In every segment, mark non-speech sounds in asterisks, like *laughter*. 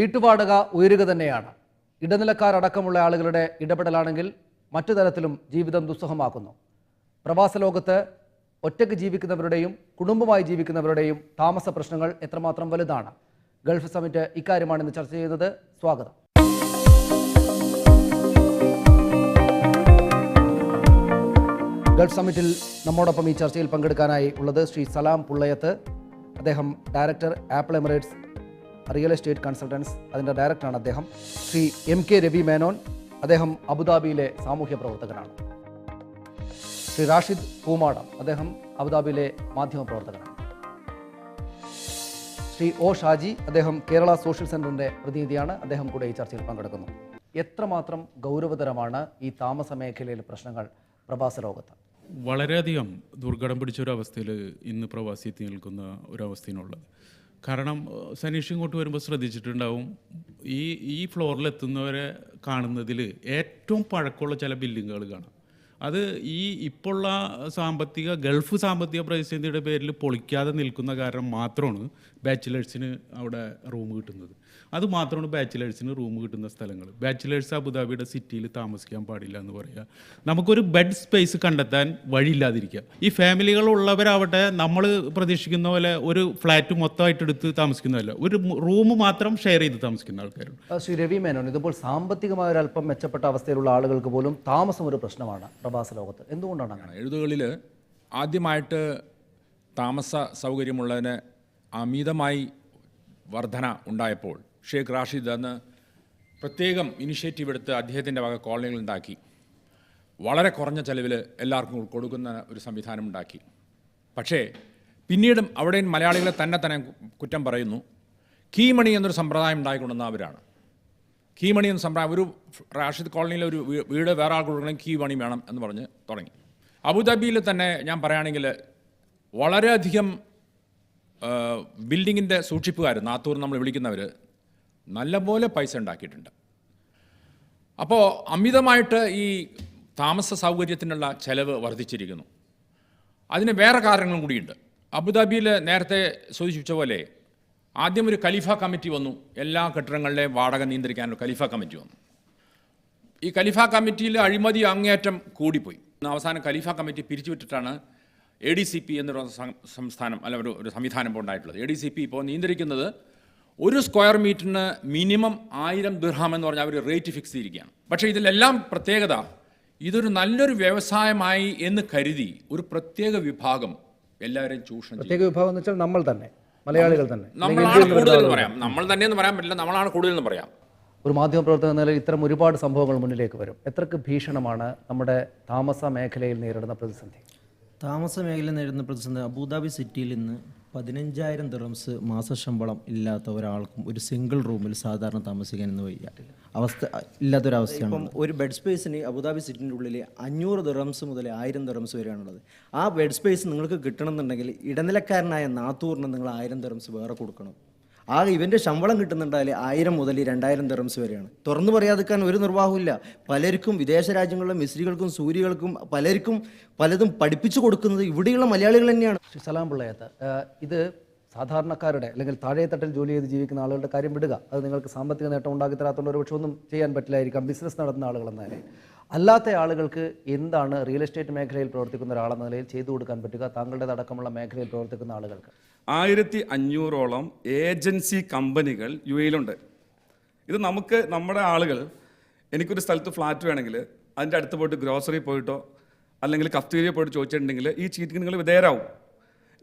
വീട്ടുവാടക ഉയരുക തന്നെയാണ്. ഇടനിലക്കാരടക്കമുള്ള ആളുകളുടെ ഇടപെടലാണെങ്കിൽ മറ്റു തരത്തിലും ജീവിതം ദുസ്സഹമാക്കുന്നു. പ്രവാസ ലോകത്ത് ഒറ്റയ്ക്ക് ജീവിക്കുന്നവരുടെയും കുടുംബമായി ജീവിക്കുന്നവരുടെയും താമസ പ്രശ്നങ്ങൾ എത്രമാത്രം വലുതാണ്? ഗൾഫ് സമിറ്റ് ഇക്കാര്യമാണ് ഇന്ന് ചർച്ച ചെയ്യുന്നത്. സ്വാഗതം. ഗൾഫ് സമിറ്റിൽ നമ്മോടൊപ്പം ഈ ചർച്ചയിൽ പങ്കെടുക്കാനായി ഉള്ളത് ശ്രീ സലാം പുള്ളയത്ത്. അദ്ദേഹം director Apple Emirates real estate consultants അതിന്റെ ഡയറക്ടറാണ് അദ്ദേഹം. ശ്രീ എം കെ രവി മേനോൻ അദ്ദേഹം അബുദാബിയിലെ സാമൂഹ്യ പ്രവർത്തകനാണ്. ശ്രീ റാഷിദ് പൂമാടം അദ്ദേഹം അബുദാബിയിലെ മാധ്യമ പ്രവർത്തകനാണ്. ശ്രീ ഒ ഷാജി അദ്ദേഹം കേരള സോഷ്യൽ സെന്ററിന്റെ പ്രതിനിധിയാണ് അദ്ദേഹം കൂടെ ഈ ചർച്ചയിൽ പങ്കെടുക്കുന്നു. എത്രമാത്രം ഗൗരവതരമാണ് ഈ താമസ മേഖലയിലെ പ്രശ്നങ്ങൾ പ്രവാസ ലോകത്ത്? വളരെയധികം ദുർഘടം പിടിച്ച ഒരു അവസ്ഥയിൽ ഇന്ന് പ്രവാസി എത്തി നിൽക്കുന്ന ഒരവസ്ഥയാണുള്ളത് കാരണം സനീഷ് ഇങ്ങോട്ട് വരുമ്പോൾ ശ്രദ്ധിച്ചിട്ടുണ്ടാവും ഈ ഈ ഫ്ലോറിൽ എത്തുന്നവരെ കാണുന്നതിൽ ഏറ്റവും പഴക്കമുള്ള ചില ബിൽഡിങ്ങുകൾ കാണാം. അത് ഈ ഇപ്പോഴുള്ള സാമ്പത്തിക ഗൾഫ് സാമ്പത്തിക പ്രതിസന്ധിയുടെ പേരിൽ പൊളിക്കാതെ നിൽക്കുന്ന കാരണം മാത്രമാണ് ബാച്ചിലേഴ്സിന് അവിടെ റൂം കിട്ടുന്നത്. അത് മാത്രമാണ് ബാച്ചിലേഴ്സിന് റൂം കിട്ടുന്ന സ്ഥലങ്ങൾ. ബാച്ചിലേഴ്സ് അബുദാബിയുടെ സിറ്റിയിൽ താമസിക്കാൻ പാടില്ല എന്ന് പറയുക. നമുക്കൊരു ബെഡ് സ്പേസ് കണ്ടെത്താൻ വഴിയില്ലാതിരിക്കുക. ഈ ഫാമിലികളുള്ളവരാവട്ടെ നമ്മൾ പ്രതീക്ഷിക്കുന്ന പോലെ ഒരു ഫ്ലാറ്റ് മൊത്തമായിട്ട് എടുത്ത് താമസിക്കുന്നതല്ല. ഒരു റൂം മാത്രം ഷെയർ ചെയ്ത് താമസിക്കുന്ന ആൾക്കാരുണ്ട്. ശ്രീ രവി മേനോൻ ഇതിപ്പോൾ സാമ്പത്തികമായ ഒരു അല്പം മെച്ചപ്പെട്ട അവസ്ഥയിലുള്ള ആളുകൾക്ക് പോലും താമസം ഒരു പ്രശ്നമാണ് പ്രവാസ ലോകത്ത്. എന്തുകൊണ്ടാണ് അങ്ങനെ? എഴുതുകളിൽ ആദ്യമായിട്ട് താമസ സൗകര്യമുള്ളതിന് അമിതമായി വർധന ഉണ്ടായപ്പോൾ ഷേഖ് റാഷിദ് അന്ന് പ്രത്യേകം ഇനിഷ്യേറ്റീവ് എടുത്ത് അദ്ദേഹത്തിന്റെ വക കോളനികൾ ഉണ്ടാക്കി. വളരെ കുറഞ്ഞ ചെലവിൽ എല്ലാവർക്കും കൊടുക്കുന്ന ഒരു സംവിധാനം ഉണ്ടാക്കി. പക്ഷേ പിന്നീടും അവിടെ മലയാളികളെ തന്നെ തന്നെ കുറ്റം പറയുന്നു. കീമണി എന്നൊരു സമ്പ്രദായം ഉണ്ടായിക്കൊണ്ടുവന്ന അവരാണ്. കീമണി എന്ന സമ്പ്രദായം ഒരു റാഷിദ് കോളനിയിലെ ഒരു വീട് വേറെ ആൾ കൊടുക്കണമെങ്കിൽ കീ മണി വേണം എന്ന് പറഞ്ഞ് തുടങ്ങി. അബുദാബിയിൽ തന്നെ ഞാൻ പറയുകയാണെങ്കിൽ വളരെയധികം ബിൽഡിങ്ങിന്റെ സൂക്ഷിപ്പുകാർ നാത്തൂർ നമ്മൾ വിളിക്കുന്നവർ നല്ലപോലെ പൈസ ഉണ്ടാക്കിയിട്ടുണ്ട്. അപ്പോൾ അമിതമായിട്ട് ഈ താമസ സൗകര്യത്തിനുള്ള ചെലവ് വർദ്ധിച്ചിരിക്കുന്നു. അതിന് വേറെ കാരണങ്ങളും കൂടിയുണ്ട്. അബുദാബിയിൽ നേരത്തെ സൂചിപ്പിച്ച പോലെ ആദ്യം ഒരു ഖലീഫ കമ്മിറ്റി വന്നു. എല്ലാ കെട്ടിടങ്ങളുടെയും വാടക നിയന്ത്രിക്കാനൊരു ഖലീഫ കമ്മിറ്റി വന്നു. ഈ ഖലീഫ കമ്മിറ്റിയിൽ അഴിമതി അങ്ങേയറ്റം കൂടിപ്പോയി. അവസാനം ഖലീഫ കമ്മിറ്റി പിരിച്ചുവിട്ടിട്ടാണ് എ ഡി സി പി എന്നൊരു സംസ്ഥാനം അല്ല ഒരു ഒരു സംവിധാനം ഉണ്ടായിട്ടുള്ളത്. എ ഡി സി പി ഇപ്പോൾ നിയന്ത്രിക്കുന്നത് ഒരു സ്ക്വയർ മീറ്ററിന് മിനിമം ആയിരം ദിർഹാം എന്ന് പറഞ്ഞാൽ അവർ റേറ്റ് ഫിക്സ് ചെയ്തിരിക്കുകയാണ്. പക്ഷേ ഇതിലെല്ലാം പ്രത്യേകത ഇതൊരു നല്ലൊരു വ്യവസായമായി എന്ന് കരുതി ഒരു പ്രത്യേക വിഭാഗം എല്ലാവരെയും ചൂഷണം പ്രത്യേക വിഭാഗം എന്ന് വെച്ചാൽ നമ്മൾ തന്നെ മലയാളികൾ തന്നെ. നമ്മളാണ് കൂടുതൽ എന്ന് പറയാം. നമ്മൾ തന്നെ എന്ന് പറയാൻ പറ്റില്ല നമ്മളാണ് കൂടുതൽ എന്ന് പറയാം. ഒരു മാധ്യമപ്രവർത്തകൻ എന്ന നിലയിൽ ഇത്തരം ഒരുപാട് സംഭവങ്ങൾ മുന്നിലേക്ക് വരും. എത്രക്ക് ഭീഷണമാണ് നമ്മുടെ താമസ മേഖലയിൽ നേരിടുന്ന പ്രതിസന്ധി? താമസ മേഖല നേരിടുന്ന പ്രതിസന്ധി അബുദാബി സിറ്റിയിൽ ഇന്ന് പതിനഞ്ചായിരം ദിറംസ് മാസശമ്പളം ഇല്ലാത്ത ഒരാൾക്കും ഒരു സിംഗിൾ റൂമിൽ സാധാരണ താമസിക്കാൻ എന്ന് വയ്യ. അവസ്ഥ ഇല്ലാത്തൊരവസ്ഥയാണ് ഇപ്പം ഒരു ബെഡ് സ്പേസിന് അബുദാബി സിറ്റിന്റെ ഉള്ളിൽ അഞ്ഞൂറ് ദിറംസ് മുതൽ ആയിരം ദിറംസ് വരെയാണുള്ളത്. ആ ബെഡ് സ്പേസ് നിങ്ങൾക്ക് കിട്ടണമെന്നുണ്ടെങ്കിൽ ഇടനിലക്കാരനായ നാത്തൂറിന് നിങ്ങൾ ആയിരം ദിറംസ് വേറെ കൊടുക്കണം. ആ ഇവന്റെ ശമ്പളം കിട്ടുന്നുണ്ടായാൽ ആയിരം മുതൽ രണ്ടായിരം തെറംസ് വരെയാണ്. തുറന്നു പറയാതിരിക്കാൻ ഒരു നിർവാഹമില്ല പലർക്കും വിദേശ രാജ്യങ്ങളിലെ മിസ്രികൾക്കും സൂര്യകൾക്കും പലർക്കും പലതും പഠിപ്പിച്ചു കൊടുക്കുന്നത് ഇവിടെയുള്ള മലയാളികൾ തന്നെയാണ്. സലാം പിള്ളയത്ത് ഇത് സാധാരണക്കാരുടെ അല്ലെങ്കിൽ താഴെത്തട്ടിൽ ജോലി ചെയ്ത് ജീവിക്കുന്ന ആളുകളുടെ കാര്യം വിടുക. അത് നിങ്ങൾക്ക് സാമ്പത്തിക നേട്ടം ഉണ്ടാക്കി തരാത്തതുകൊണ്ട് ഒരു പക്ഷേ ഒന്നും ചെയ്യാൻ പറ്റില്ലായിരിക്കാം. ബിസിനസ് നടത്തുന്ന നിലയിൽ അല്ലാത്ത ആളുകൾക്ക് എന്താണ് റിയൽ എസ്റ്റേറ്റ് മേഖലയിൽ പ്രവർത്തിക്കുന്ന ഒരാളെന്ന നിലയിൽ ചെയ്തു കൊടുക്കാൻ പറ്റുക? താങ്കളുടേതടക്കമുള്ള മേഖലയിൽ പ്രവർത്തിക്കുന്ന ആളുകൾക്ക്. ആയിരത്തി അഞ്ഞൂറോളം ഏജൻസി കമ്പനികൾ യു എയിലുണ്ട് ഇത് നമുക്ക് നമ്മുടെ ആളുകൾ എനിക്കൊരു സ്ഥലത്ത് ഫ്ലാറ്റ് വേണമെങ്കിൽ അതിന്റെ അടുത്ത് പോയിട്ട് ഗ്രോസറി പോയിട്ടോ അല്ലെങ്കിൽ കഫ്തീരിയ പോയിട്ട് ചോദിച്ചിട്ടുണ്ടെങ്കിൽ ഈ ചീറ്റിംഗ് നിങ്ങൾ വിധേയരാവും.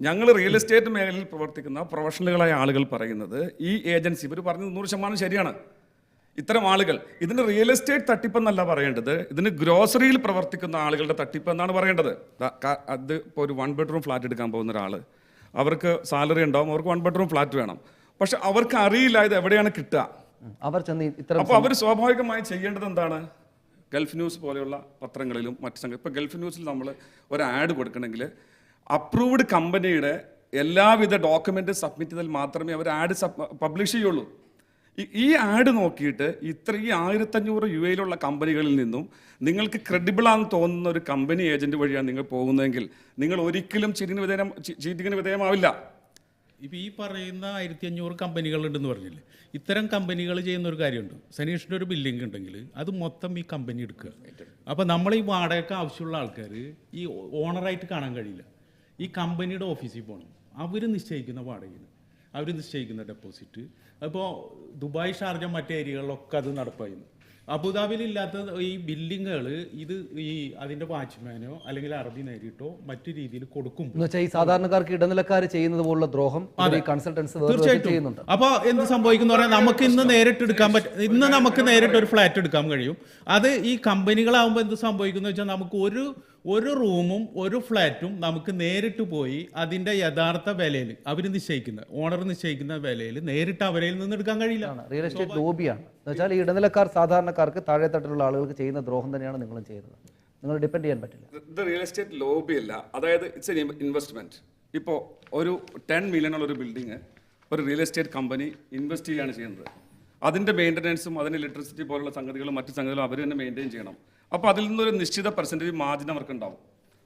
ഞങ്ങൾ റിയൽ എസ്റ്റേറ്റ് മേഖലയിൽ പ്രവർത്തിക്കുന്ന പ്രൊഫഷണലുകളായ ആളുകൾ പറയുന്നത് ഈ ഏജൻസി ഇവർ പറഞ്ഞത് നൂറ് ശതമാനം ശരിയാണ്. ഇത്തരം ആളുകൾ ഇതിന് റിയൽ എസ്റ്റേറ്റ് തട്ടിപ്പെന്നല്ല പറയേണ്ടത്. ഇതിന് ഗ്രോസറിയിൽ പ്രവർത്തിക്കുന്ന ആളുകളുടെ തട്ടിപ്പ് എന്നാണ് പറയേണ്ടത് അത് ഇപ്പോൾ ഒരു വൺ ബെഡ്റൂം ഫ്ലാറ്റ് എടുക്കാൻ പോകുന്ന ഒരാൾ അവർക്ക് സാലറി ഉണ്ടാവും അവർക്ക് വൺ ബെഡ്റൂം ഫ്ലാറ്റ് വേണം. പക്ഷെ അവർക്ക് അറിയില്ല ഇത് എവിടെയാണ് കിട്ടുക. അവർ ചെന്ന് ഇത്ര അപ്പോൾ അവർ സ്വാഭാവികമായി ചെയ്യേണ്ടത് എന്താണ്? ഗൾഫ് ന്യൂസ് പോലെയുള്ള പത്രങ്ങളിലും മറ്റ് സംഘം ഇപ്പോൾ ഗൾഫ് ന്യൂസിൽ നമ്മൾ ഒരു ആഡ് കൊടുക്കണമെങ്കിൽ അപ്രൂവ്ഡ് കമ്പനിയുടെ എല്ലാവിധ ഡോക്യുമെന്റ് സബ്മിറ്റ് ചെയ്താൽ മാത്രമേ അവർ ആഡ് പബ്ലിഷ് ചെയ്യുള്ളൂ. ഈ- ആഡ് നോക്കിയിട്ട് ഇത്ര ഈ ആയിരത്തഞ്ഞൂറ് യു എയിലുള്ള കമ്പനികളിൽ നിന്നും നിങ്ങൾക്ക് ക്രെഡിബിൾ ആണെന്ന് തോന്നുന്ന ഒരു കമ്പനി ഏജന്റ് വഴിയാണ് നിങ്ങൾ പോകുന്നതെങ്കിൽ നിങ്ങൾ ഒരിക്കലും ചീറ്റിന് വിധേയം ചീറ്റിങ്ങിന് വിധേയമാവില്ല. ഇപ്പോൾ ഈ പറയുന്ന ആയിരത്തി അഞ്ഞൂറ് കമ്പനികളുണ്ടെന്ന് പറഞ്ഞില്ലേ? ഇത്തരം കമ്പനികൾ ചെയ്യുന്ന ഒരു കാര്യമുണ്ട്. സനീഷിന്റെ ഒരു ബില്ലിംഗ് ഉണ്ടെങ്കിൽ അത് മൊത്തം ഈ കമ്പനി എടുക്കുക. അപ്പോൾ നമ്മൾ ഈ വാടകയ്ക്ക് ആവശ്യമുള്ള ആൾക്കാർ ഈ ഓണറായിട്ട് കാണാൻ കഴിയില്ല. ഈ കമ്പനിയുടെ ഓഫീസിൽ പോകണം. അവർ നിശ്ചയിക്കുന്ന വാടകയാണ്. അവർ നിശ്ചയിക്കുന്ന ഡെപ്പോസിറ്റ് അപ്പോൾ ദുബായ് ഷാർജ മറ്റേ ഏരിയകളിലൊക്കെ അത് നടപ്പായിരുന്നു. അബുദാബിയിൽ ഇല്ലാത്ത ഈ ബില്ലിങ്ങുകൾ ഇത് ഈ അതിന്റെ വാച്ച്മാനോ അല്ലെങ്കിൽ അറബി നേരിട്ടോ മറ്റു രീതിയിൽ കൊടുക്കും എന്ന് വെച്ചാൽ ഈ സാധാരണക്കാർക്ക് ഇടനിലക്കാർ ചെയ്യുന്നത് പോലുള്ള ദ്രോഹം കൺസൾട്ടൻസ് തീർച്ചയായിട്ടും. അപ്പോൾ എന്ത് സംഭവിക്കുന്നു പറഞ്ഞാൽ നമുക്ക് ഇന്ന് നേരിട്ട് എടുക്കാൻ പറ്റും ഇന്ന് നമുക്ക് നേരിട്ട് ഒരു ഫ്ലാറ്റ് എടുക്കാൻ കഴിയും. അത് ഈ കമ്പനികളാവുമ്പോൾ എന്ത് സംഭവിക്കുന്നു വെച്ചാൽ നമുക്ക് ഒരു ഒരു റൂമും ഒരു ഫ്ലാറ്റും നമുക്ക് നേരിട്ട് പോയി അതിന്റെ യഥാർത്ഥ വിലയിൽ അവർ നിശ്ചയിക്കുന്ന ഓണർ നിശ്ചയിക്കുന്ന വിലയിൽ നേരിട്ട് അവരിൽ നിന്ന് എടുക്കാൻ കഴിയില്ല. റിയൽ എസ്റ്റേറ്റ് ലോബിയാണ് എന്ന് വെച്ചാൽ ഈ ഇടനിലക്കാർ സാധാരണക്കാർക്ക് താഴെത്തട്ടിലുള്ള ആളുകൾക്ക് ചെയ്യുന്ന ദ്രോഹം തന്നെയാണ് നിങ്ങളും ചെയ്യുന്നത്. നിങ്ങൾ ഡിപ്പെൻഡ് ചെയ്യാൻ പറ്റില്ല. ഇത് റിയൽ എസ്റ്റേറ്റ് ലോബി അല്ല. അതായത് ഇറ്റ്സ് എൻ ഇൻവെസ്റ്റ്മെന്റ് ഇപ്പോൾ ഒരു ടെൻ മില്യൺ ഉള്ള ഒരു ബിൽഡിങ് ഒരു റിയൽ എസ്റ്റേറ്റ് കമ്പനി ഇൻവെസ്റ്റ് ചെയ്യുകയാണ് ചെയ്യുന്നത്. അതിന്റെ മെയിന്റനൻസും അതിന്റെ ഇലക്ട്രിസിറ്റി പോലുള്ള സംഗതികളും മറ്റു സംഗതികളും അവർ തന്നെ മെയിന്റെയിൻ ചെയ്യണം. അപ്പോൾ അതിൽ നിന്നൊരു നിശ്ചിത പെർസെന്റേജ് മാർജിൻ അവർക്ക് ഉണ്ടാവും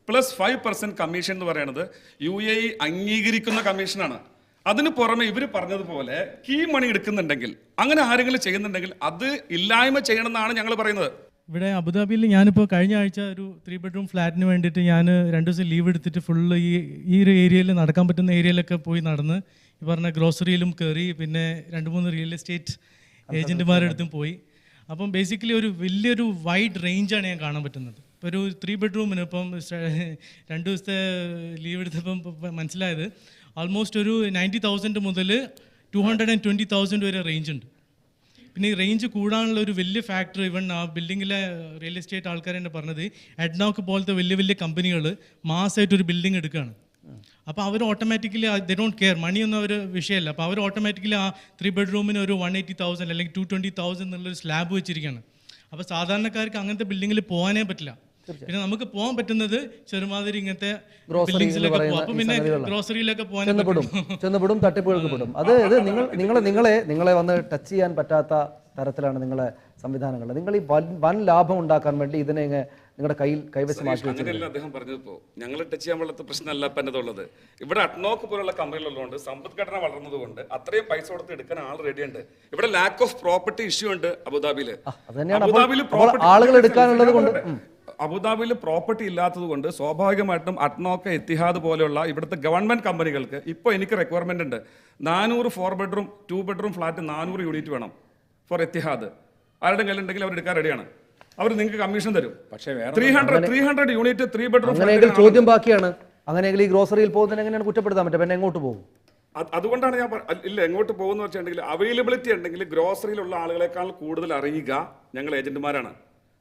പ്ലസ് ഫൈവ് പെർസെന്റ് കമ്മീഷൻ എന്ന് പറയുന്നത് യു എ ഇ അംഗീകരിക്കുന്ന കമ്മീഷനാണ് അതിന് പുറമെ ഇവർ പറഞ്ഞതുപോലെ കീ മണി എടുക്കുന്നുണ്ടെങ്കിൽ അങ്ങനെ ആരെങ്കിലും ചെയ്യുന്നുണ്ടെങ്കിൽ അത് ഇല്ലായ്മ ചെയ്യണമെന്നാണ് ഞങ്ങൾ പറയുന്നത്. ഇവിടെ അബുദാബിയിൽ ഞാനിപ്പോൾ കഴിഞ്ഞ ആഴ്ച ഒരു ത്രീ ബെഡ്റൂം ഫ്ലാറ്റിന് വേണ്ടിയിട്ട് ഞാൻ രണ്ട് ദിവസം ലീവ് എടുത്തിട്ട് ഫുള്ള് ഈ ഈ ഒരു ഏരിയയിൽ നടക്കാൻ പറ്റുന്ന ഏരിയയിലൊക്കെ പോയി നടന്ന് ഈ പറഞ്ഞ ഗ്രോസറിയിലും കയറി പിന്നെ രണ്ട് മൂന്ന് റിയൽ എസ്റ്റേറ്റ് ഏജന്റുമാരുടെ അടുത്തും പോയി. അപ്പം ബേസിക്കലി ഒരു വലിയൊരു വൈഡ് റേഞ്ചാണ് ഞാൻ കാണാൻ പറ്റുന്നത്. ഇപ്പോൾ ഒരു ത്രീ ബെഡ്റൂമിന് ഇപ്പം രണ്ട് ദിവസത്തെ ലീവ് എടുത്തപ്പം മനസ്സിലായത് ആൾമോസ്റ്റ് ഒരു നയന്റി തൗസൻഡ് മുതൽ two hundred and twenty thousand വരെ റേഞ്ച് ഉണ്ട്. പിന്നെ ഈ റേഞ്ച് കൂടാനുള്ള ഒരു വലിയ ഫാക്ടർ ഇവൺ ആ ബിൽഡിങ്ങിലെ റിയൽ എസ്റ്റേറ്റ് ആൾക്കാർ തന്നെ പറഞ്ഞത് എഡ്നോക്ക് പോലത്തെ വലിയ വലിയ കമ്പനികൾ മാസമായിട്ട് ഒരു ബിൽഡിംഗ് എടുക്കുകയാണ്. അപ്പോൾ അവർ ഓട്ടോമാറ്റിക്കലി ദേ ഡോണ്ട് കെയർ മണിയൊന്നും അവർ വിഷയമല്ല അപ്പോൾ അവർ ഓട്ടോമാറ്റിക്കലി ആ ത്രീ ബെഡ്റൂമിന് ഒരു വൺ എയ്റ്റി തൗസൻഡ് അല്ലെങ്കിൽ ടു ട്വന്റി തൗസൻഡ് എന്നുള്ളൊരു സ്ലാബ് വെച്ചിരിക്കുകയാണ് അപ്പോൾ സാധാരണക്കാർക്ക് അങ്ങനത്തെ ബിൽഡിങ്ങിൽ പോകാനേ പറ്റില്ല. പിന്നെ നമുക്ക് പോകാൻ പറ്റുന്നത് ചെറുമാതിരി ഇങ്ങനത്തെ ബിൽഡിങ്സിലൊക്കെ പോകും അപ്പോൾ പിന്നെ. ഗ്രോസറിയിലൊക്കെ പോകാൻ ചെന്നപ്പെടും തട്ടിപ്പുകൾക്ക് പെടും. അത്. ഇത് നിങ്ങൾ നിങ്ങളെ നിങ്ങളെ നിങ്ങളെ വന്ന് ടച്ച് ചെയ്യാൻ പറ്റാത്ത തരത്തിലാണ് നിങ്ങളെ സംവിധാനങ്ങൾ. നിങ്ങൾ ഈ വൻ ലാഭം ഉണ്ടാക്കാൻ വേണ്ടി ഇതിനെ നിങ്ങളുടെ കയ്യിൽ കൈവശം അങ്ങനെയല്ല അദ്ദേഹം പറഞ്ഞപ്പോ ഞങ്ങൾ ടച്ച് ചെയ്യാൻ പാടാത്ത പ്രശ്നമല്ല ഇപ്പം എന്റെ ഉള്ളത് ഇവിടെ അട്നോക്ക് പോലുള്ള കമ്പനികളുള്ളതുകൊണ്ട് സമ്പദ്ഘടന വളർന്നതുകൊണ്ട് അത്രയും പൈസ കൊടുത്ത് എടുക്കാൻ ആൾ റെഡിയുണ്ട് ഇവിടെ ലാക്ക് ഓഫ് പ്രോപ്പർട്ടി ഇഷ്യൂ ഉണ്ട് അബുദാബിയിൽ അബുദാബിയിൽ ആളുകൾ എടുക്കാനുള്ളത് കൊണ്ട് അബുദാബിയിൽ പ്രോപ്പർട്ടി ഇല്ലാത്തത് കൊണ്ട് സ്വാഭാവികമായിട്ടും അട്നോക്ക എത്തിഹാദ് പോലെയുള്ള ഇവിടുത്തെ ഗവൺമെന്റ് കമ്പനികൾക്ക് ഇപ്പോൾ എനിക്ക് റിക്വയർമെന്റ് ഉണ്ട്. നാനൂറ് four bedroom two bedroom flat നാനൂറ് യൂണിറ്റ് വേണം ഫോർ എത്തിഹാദ് ആരുടെ കയ്യിലുണ്ടെങ്കിൽ അവർ എടുക്കാൻ റെഡിയാണ് അവർ നിങ്ങൾക്ക് കമ്മീഷൻ തരും. പക്ഷേ വേറെ three hundred three hundred unit three bedroom അങ്ങനെയെങ്കിൽ ചോദ്യം ബാക്കിയാണ്. അങ്ങനെയെങ്കിൽ ഈ ഗ്രോസറിയിൽ പോകുന്നതിന് എങ്ങനെയാണ് കുറ്റപ്പെടുത്താൻ പറ്റുക? പിന്നെ എങ്ങോട്ട് പോകും? അതുകൊണ്ടാണ് ഞാൻ ഇല്ല എങ്ങോട്ട് പോകുന്ന വെച്ചിട്ടുണ്ടെങ്കിൽ അവൈലബിലിറ്റി ഉണ്ടെങ്കിൽ ഗ്രോസറിയിലുള്ള ആളുകളെക്കാൾ കൂടുതൽ അറിയുക ഞങ്ങൾ ഏജന്റുമാരാണ്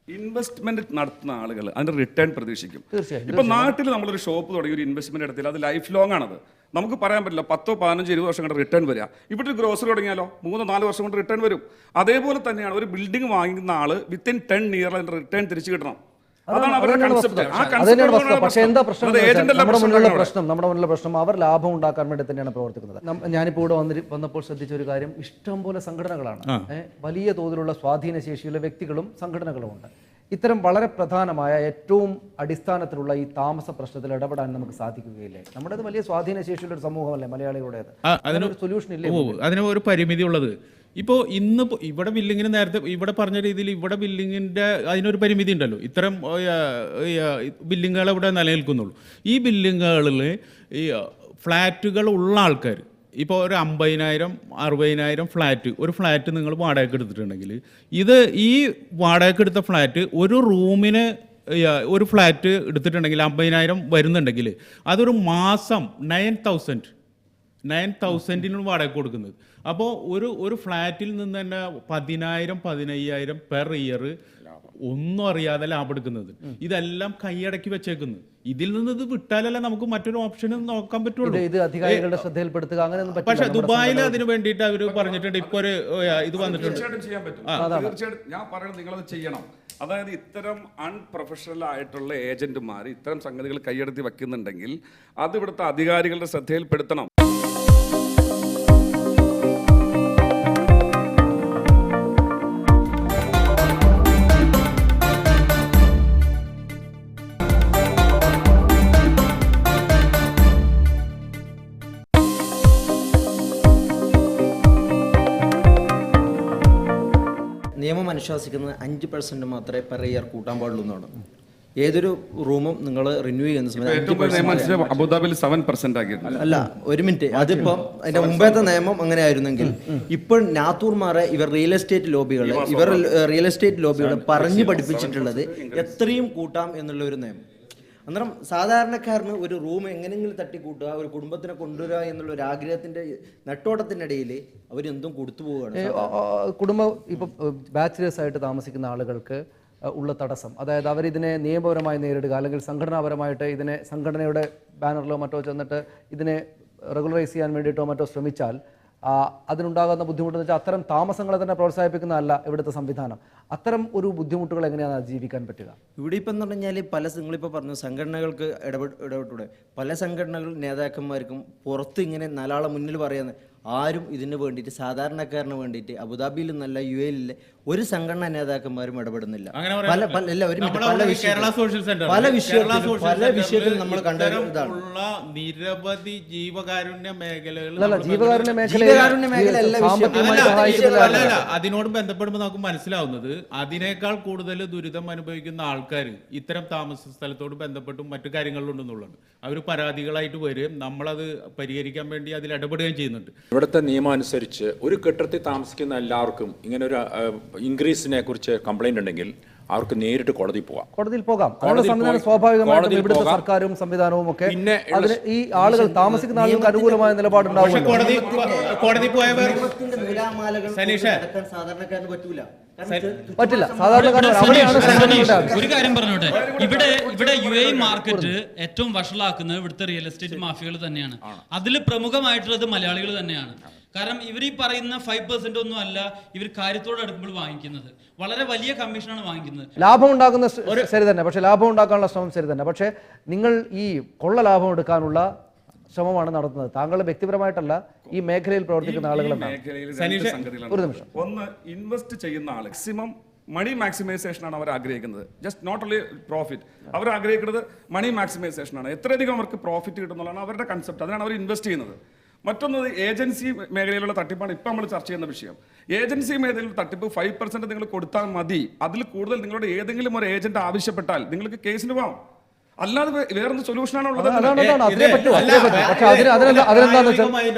ഇൻവെസ്റ്റ്മെന്റ് നടത്തുന്ന ആളുകൾ അതിന്റെ റിട്ടേൺ പ്രതീക്ഷിക്കും. ഇപ്പൊ നാട്ടിൽ നമ്മളൊരു ഷോപ്പ് തുടങ്ങി ഒരു ഇൻവെസ്റ്റ്മെന്റ് എടുത്തില്ല അത് ലൈഫ് ലോങ് ആണത്. നമുക്ക് പറയാൻ പറ്റില്ല പത്തോ പതിനഞ്ചോ ഇരുപത് വർഷം കൊണ്ട് റിട്ടേൺ വരിക. ഇവിടെ ഒരു ഗ്രോസറി തുടങ്ങിയാലോ മൂന്നോ നാല് വർഷം കൊണ്ട് റിട്ടേൺ വരും. അതേപോലെ തന്നെയാണ് ഒരു ബിൽഡിംഗ് വാങ്ങുന്ന ആൾ വിത്തിൻ ടെൻ ഇയർ അതിന്റെ റിട്ടേൺ തിരിച്ചു കിട്ടണം. അതാണ് അവരുടെ കൺസെപ്റ്റ് ആ കൺസെപ്റ്റ് പക്ഷേ എന്താ പ്രശ്നം നമ്മുടെ പ്രശ്നം മുന്നിലുള്ള പ്രശ്നം നമ്മുടെ മുന്നിലുള്ള പ്രശ്നം അവർ ലാഭം ഉണ്ടാക്കാൻ വേണ്ടി തന്നെയാണ് പ്രവർത്തിക്കുന്നത്. ഞാനിപ്പോ ഞാനിപ്പോൾ ഇവിടെ വന്നി വന്നപ്പോൾ ശ്രദ്ധിച്ച ഒരു കാര്യം ഇഷ്ടം പോലെ സംഘടനകളാണ്. വലിയ തോതിലുള്ള സ്വാധീനശേഷിയുള്ള വ്യക്തികളും സംഘടനകളും ഉണ്ട് ഇത്തരം വളരെ പ്രധാനമായ ഏറ്റവും അടിസ്ഥാനത്തിലുള്ള ഈ താമസ പ്രശ്നത്തിൽ ഇടപെടാൻ നമുക്ക് സാധിക്കുകയില്ലേ? നമ്മുടേത് വലിയ സ്വാധീനശേഷിയുള്ള ഒരു സമൂഹമല്ലേ മലയാളികളുടേത് അതിന് അതിനൊരു സൊല്യൂഷൻ ഇല്ലേ അതിന് ഒരു പരിമിതി ഉള്ളത്. ഇപ്പോൾ ഇന്ന് ഇവിടെ ബില്ലിങ്ങിന് നേരത്തെ ഇവിടെ പറഞ്ഞ രീതിയിൽ ഇവിടെ ബില്ലിങ്ങിന്റെ അതിനൊരു പരിമിതി ഉണ്ടല്ലോ. ഇത്തരം ബില്ലിങ്ങുകൾ ഇവിടെ നിലനിൽക്കുന്നുള്ളൂ. ഈ ബില്ലിങ്ങുകളിൽ ഈ ഫ്ലാറ്റുകൾ ഉള്ള ആൾക്കാർ ഇപ്പോൾ ഒരു അമ്പതിനായിരം അറുപതിനായിരം ഫ്ലാറ്റ് ഒരു ഫ്ലാറ്റ് നിങ്ങൾ വാടകയ്ക്ക് എടുത്തിട്ടുണ്ടെങ്കിൽ ഇത് ഈ വാടകയ്ക്ക് എടുത്ത ഫ്ലാറ്റ് ഒരു റൂമിന് ഒരു ഫ്ലാറ്റ് എടുത്തിട്ടുണ്ടെങ്കിൽ അമ്പതിനായിരം വരുന്നുണ്ടെങ്കിൽ അതൊരു മാസം നയൻ തൗസൻഡ് നയൻ തൗസൻഡിനും വാടക കൊടുക്കുന്നത്. അപ്പോൾ ഒരു ഒരു ഫ്ലാറ്റിൽ നിന്ന് തന്നെ പതിനായിരം പതിനയ്യായിരം പെർ ഇയർ ഒന്നും അറിയാതെ ലാഭം എടുക്കുന്നത്. ഇതെല്ലാം കൈയടക്കി വെച്ചേക്കുന്നു. ഇതിൽ നിന്ന് ഇത് വിട്ടാലല്ല നമുക്ക് മറ്റൊരു ഓപ്ഷൻ നോക്കാൻ പറ്റുള്ളൂ. ഇത് അധികാരികളുടെ ശ്രദ്ധയിൽപ്പെടുത്തുക അങ്ങനെയൊന്നും പക്ഷെ ദുബായിൽ അതിന് വേണ്ടിയിട്ട് അവർ പറഞ്ഞിട്ടുണ്ട്. ഇപ്പൊ ഒരു ഇത് വന്നിട്ടുണ്ട്. തീർച്ചയായിട്ടും ചെയ്യാൻ പറ്റും. ഞാൻ പറയുന്നത് നിങ്ങളത് ചെയ്യണം. അതായത് ഇത്തരം അൺപ്രൊഫഷണൽ ആയിട്ടുള്ള ഏജന്റുമാർ ഇത്തരം സംഗതികൾ കൈയെടുത്തി വെക്കുന്നുണ്ടെങ്കിൽ അത് ഇവിടുത്തെ അധികാരികളുടെ ശ്രദ്ധയിൽപ്പെടുത്തണം. അനുശാസിക്കുന്നത് അഞ്ച് പെർസെന്റ് മാത്രമേ പെർ ഇയർ കൂട്ടാൻ പാടുള്ളൂ എന്നാണ്. ഏതൊരു റൂമും നിങ്ങൾ റിന്യൂ ചെയ്യുന്ന സമയത്ത് അബുദാബിയിൽ സെവൻ പെർസെന്റ് ആക്കിയിട്ടുണ്ട്. അല്ല ഒരു മിനിറ്റ് അതിപ്പം അതിന്റെ മുമ്പത്തെ നിയമം അങ്ങനെ ആയിരുന്നെങ്കിൽ ഇപ്പോൾ നാത്തൂർമാരെ ഇവർ റിയൽ എസ്റ്റേറ്റ് ലോബികൾ ഇവർ റിയൽ എസ്റ്റേറ്റ് ലോബികൾ പറഞ്ഞു പഠിപ്പിച്ചിട്ടുള്ളത് എത്രയും കൂട്ടാം എന്നുള്ള ഒരു നിയമം. അന്നേരം സാധാരണക്കാരന് ഒരു റൂം എങ്ങനെയെങ്കിലും തട്ടിക്കൂട്ടുക ഒരു കുടുംബത്തിനെ കൊണ്ടുവരിക എന്നുള്ള ഒരു ആഗ്രഹത്തിന്റെ നെട്ടോട്ടത്തിനിടയിൽ അവരെന്തും കൊടുത്തു പോവുകയാണ്. കുടുംബം ഇപ്പൊ ബാച്ചിലേഴ്സ് ആയിട്ട് താമസിക്കുന്ന ആളുകൾക്ക് ഉള്ള തടസ്സം. അതായത് അവരിതിനെ നിയമപരമായി നേരിടുക അല്ലെങ്കിൽ സംഘടനാപരമായിട്ട് ഇതിനെ സംഘടനയുടെ ബാനറിലോ മറ്റോ ചെന്നിട്ട് ഇതിനെ റെഗുലറൈസ് ചെയ്യാൻ വേണ്ടിയിട്ടോ മറ്റോ ശ്രമിച്ചാൽ അതിനുണ്ടാകുന്ന ബുദ്ധിമുട്ടെന്ന് വെച്ചാൽ അത്തരം താമസങ്ങളെ തന്നെ പ്രോത്സാഹിപ്പിക്കുന്നതല്ല ഇവിടുത്തെ സംവിധാനം. അത്തരം ഒരു ബുദ്ധിമുട്ടുകൾ എങ്ങനെയാണ് ജീവിക്കാൻ പറ്റുക? ഇവിടെ ഇപ്പം എന്ന് പറഞ്ഞാൽ പല നിങ്ങളിപ്പോൾ പറഞ്ഞു സംഘടനകൾക്ക് ഇടപെട്ട് ഇടപെട്ടൂടെ. പല സംഘടനകൾ നേതാക്കന്മാർക്കും പുറത്ത് ഇങ്ങനെ നാലാളെ മുന്നിൽ പറയുന്നത് ആരും ഇതിന് വേണ്ടിയിട്ട് സാധാരണക്കാരന് വേണ്ടിയിട്ട് അബുദാബിയിൽ നിന്നല്ല യു എയിലെ ഒരു സംഘടനാ നേതാക്കന്മാരും ഇടപെടുന്നില്ല. പല പല ഒരു മിനിറ്റ് പല കേരള വിഷയത്തിൽ സോഷ്യൽ സെന്റർ പല കേരള സോഷ്യൽ പല വിഷയത്തിൽ നമ്മൾ കണ്ട ഒരു ഇതാണ്. നിരവധി ജീവകാരുണ്യ മേഖലകൾ ജീവകാരുണ്യ മേഖല അതിനോട് ബന്ധപ്പെടുമ്പോൾ നമുക്ക് മനസ്സിലാവുന്നത് അതിനേക്കാൾ കൂടുതൽ ദുരിതം അനുഭവിക്കുന്ന ആൾക്കാർ ഇത്തരം താമസ സ്ഥലത്തോട് ബന്ധപ്പെട്ടും മറ്റു കാര്യങ്ങളിലുണ്ടെന്നുള്ളത് അവർ പരാതികളായിട്ട് വരും നമ്മളത് പരിഹരിക്കാൻ വേണ്ടി അതിൽ ഇടപെടുകയും ചെയ്യുന്നുണ്ട്. ഇവിടുത്തെ നിയമം അനുസരിച്ച് ഒരു കെട്ടിടത്തിൽ താമസിക്കുന്ന എല്ലാവർക്കും ഇങ്ങനെ ഒരു ഇൻക്രീസിനെ കുറിച്ച് കംപ്ലൈന്റ് ഉണ്ടെങ്കിൽ അവർക്ക് നേരിട്ട് കോടതി പോവാം കോടതിയിൽ പോകാം. കോടതിയിൽ സംവിധാനം പോയി- സ്വാഭാവികമായിട്ടും ഇവിടുത്തെ പോകാം. സർക്കാരും സംവിധാനവും ഒക്കെ പിന്നെ അതിന് ഈ ആളുകൾ താമസിക്കുന്ന ആളുകൾക്ക് അനുകൂലമായ നിലപാടുണ്ടാവും കോടതി കോടതി പോയവർ സാധാരണക്കാരന് പറ്റൂല. പറ്റില്ല. സാധാരണക്കാരൻ ഒരു കാര്യം പറഞ്ഞോട്ടെ. ഇവിടെ ഇവിടെ യു എ മാർക്കറ്റ് ഏറ്റവും വഷളാക്കുന്നത് ഇവിടുത്തെ റിയൽ എസ്റ്റേറ്റ് മാഫിയകൾ തന്നെയാണ്. അതിൽ പ്രമുഖമായിട്ടുള്ളത് മലയാളികൾ തന്നെയാണ്. കാരണം ഇവർ ഈ പറയുന്ന ഫൈവ് പെർസെന്റ് ഒന്നും അല്ല ഇവർ കാര്യത്തോട് അടുക്കുമ്പോൾ വാങ്ങിക്കുന്നത്. വളരെ വലിയ കമ്മീഷനാണ് വാങ്ങിക്കുന്നത്. ലാഭം ഉണ്ടാക്കുന്ന ശരി തന്നെ. പക്ഷേ ലാഭം ഉണ്ടാക്കാനുള്ള ശ്രമം ശരി തന്നെ. പക്ഷേ നിങ്ങൾ ഈ കൊള്ള ലാഭം എടുക്കാനുള്ള ശ്രമമാണ് നടത്തുന്നത്. താങ്കൾ വ്യക്തിപരമായിട്ടല്ല ഈ മേഖലയിൽ പ്രവർത്തിക്കുന്ന ആളുകളെന്നാണ് ഒരു നിമിഷം. ഒന്ന് ഇൻവെസ്റ്റ് ചെയ്യുന്ന ആൾ മാക്സിമം മണി മാക്സിമൈസേഷൻ ആണ് അവർ ആഗ്രഹിക്കുന്നത്. ജസ്റ്റ് നോട്ട് ഓൺലി പ്രോഫിറ്റ് അവർ ആഗ്രഹിക്കുന്നത് മണി മാക്സിമൈസേഷൻ ആണ്. എത്രയധികം അവർക്ക് പ്രോഫിറ്റ് കിട്ടുന്നതാണ് അവരുടെ കൺസെപ്റ്റ് അതിനാണ് അവർ ഇൻവെസ്റ്റ് ചെയ്യുന്നത്. മറ്റൊന്ന് ഏജൻസി മേഖലയിലുള്ള തട്ടിപ്പാണ് ഇപ്പം നമ്മൾ ചർച്ച ചെയ്യുന്ന വിഷയം. ഏജൻസി മേഖലയിൽ തട്ടിപ്പ് ഫൈവ് പെർസെന്റ് നിങ്ങൾ കൊടുത്താൽ മതി. അതിൽ കൂടുതൽ നിങ്ങളുടെ ഏതെങ്കിലും ഒരു ഏജന്റ് ആവശ്യപ്പെട്ടാൽ നിങ്ങൾക്ക് കേസിന് പോകാം അല്ലാതെ വേ- വേറൊരു സൊല്യൂഷനാണ് ഉള്ളത്?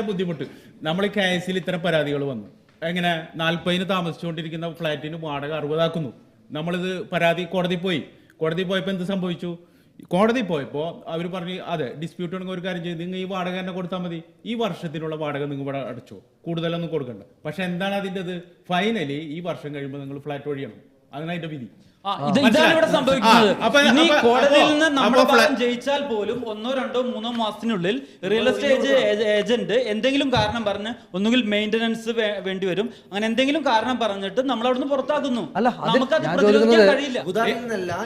ബുദ്ധിമുട്ട്. നമ്മൾ ഈ കേസിൽ ഇത്തരം പരാതികൾ വന്നു. എങ്ങനെ? നാൽപ്പതിന് താമസിച്ചുകൊണ്ടിരിക്കുന്ന ഫ്ലാറ്റിന് വാടക അറുപതാക്കുന്നു. നമ്മളിത് പരാതി കോടതി പോയി. കോടതി പോയപ്പോൾ എന്ത് സംഭവിച്ചു? കോടതി പോയപ്പോൾ അവർ പറഞ്ഞു അതെ ഡിസ്പ്യൂട്ട് ഉണ്ടെങ്കിൽ ഒരു കാര്യം ചെയ്ത് നിങ്ങൾ ഈ വാടക തന്നെ കൊടുത്താൽ മതി. ഈ വർഷത്തിനുള്ള വാടക നിങ്ങൾ ഇവിടെ അടച്ചോ. കൂടുതലൊന്നും കൊടുക്കണ്ട. പക്ഷെ എന്താണ് അതിന്റെ ഫൈനലി ഈ വർഷം കഴിയുമ്പോൾ നിങ്ങൾ ഫ്ലാറ്റ് ഒഴിയണം. അങ്ങനെ അതിന്റെ വിധി. ഇതാണ് ഇവിടെ സംഭവിക്കുന്നത്. ആ, ഇനി അപ്പൊ- കോടതിയിൽ നിന്ന് അപ്പൊ- നമ്മുടെ ഭാഗം ജയിച്ചാൽ പോലും ഒന്നോ രണ്ടോ മൂന്നോ മാസത്തിനുള്ളിൽ റിയൽ എസ്റ്റേറ്റ് ഏജന്റ് എന്തെങ്കിലും കാരണം പറഞ്ഞ് ഒന്നുകിൽ മെയിന്റനൻസ് വേണ്ടി വരും. അങ്ങനെ എന്തെങ്കിലും കാരണം പറഞ്ഞിട്ട് നമ്മൾ അവിടുന്ന് പുറത്താക്കുന്നു. നമുക്കത് പ്രതിരോധിക്കാൻ കഴിയില്ല.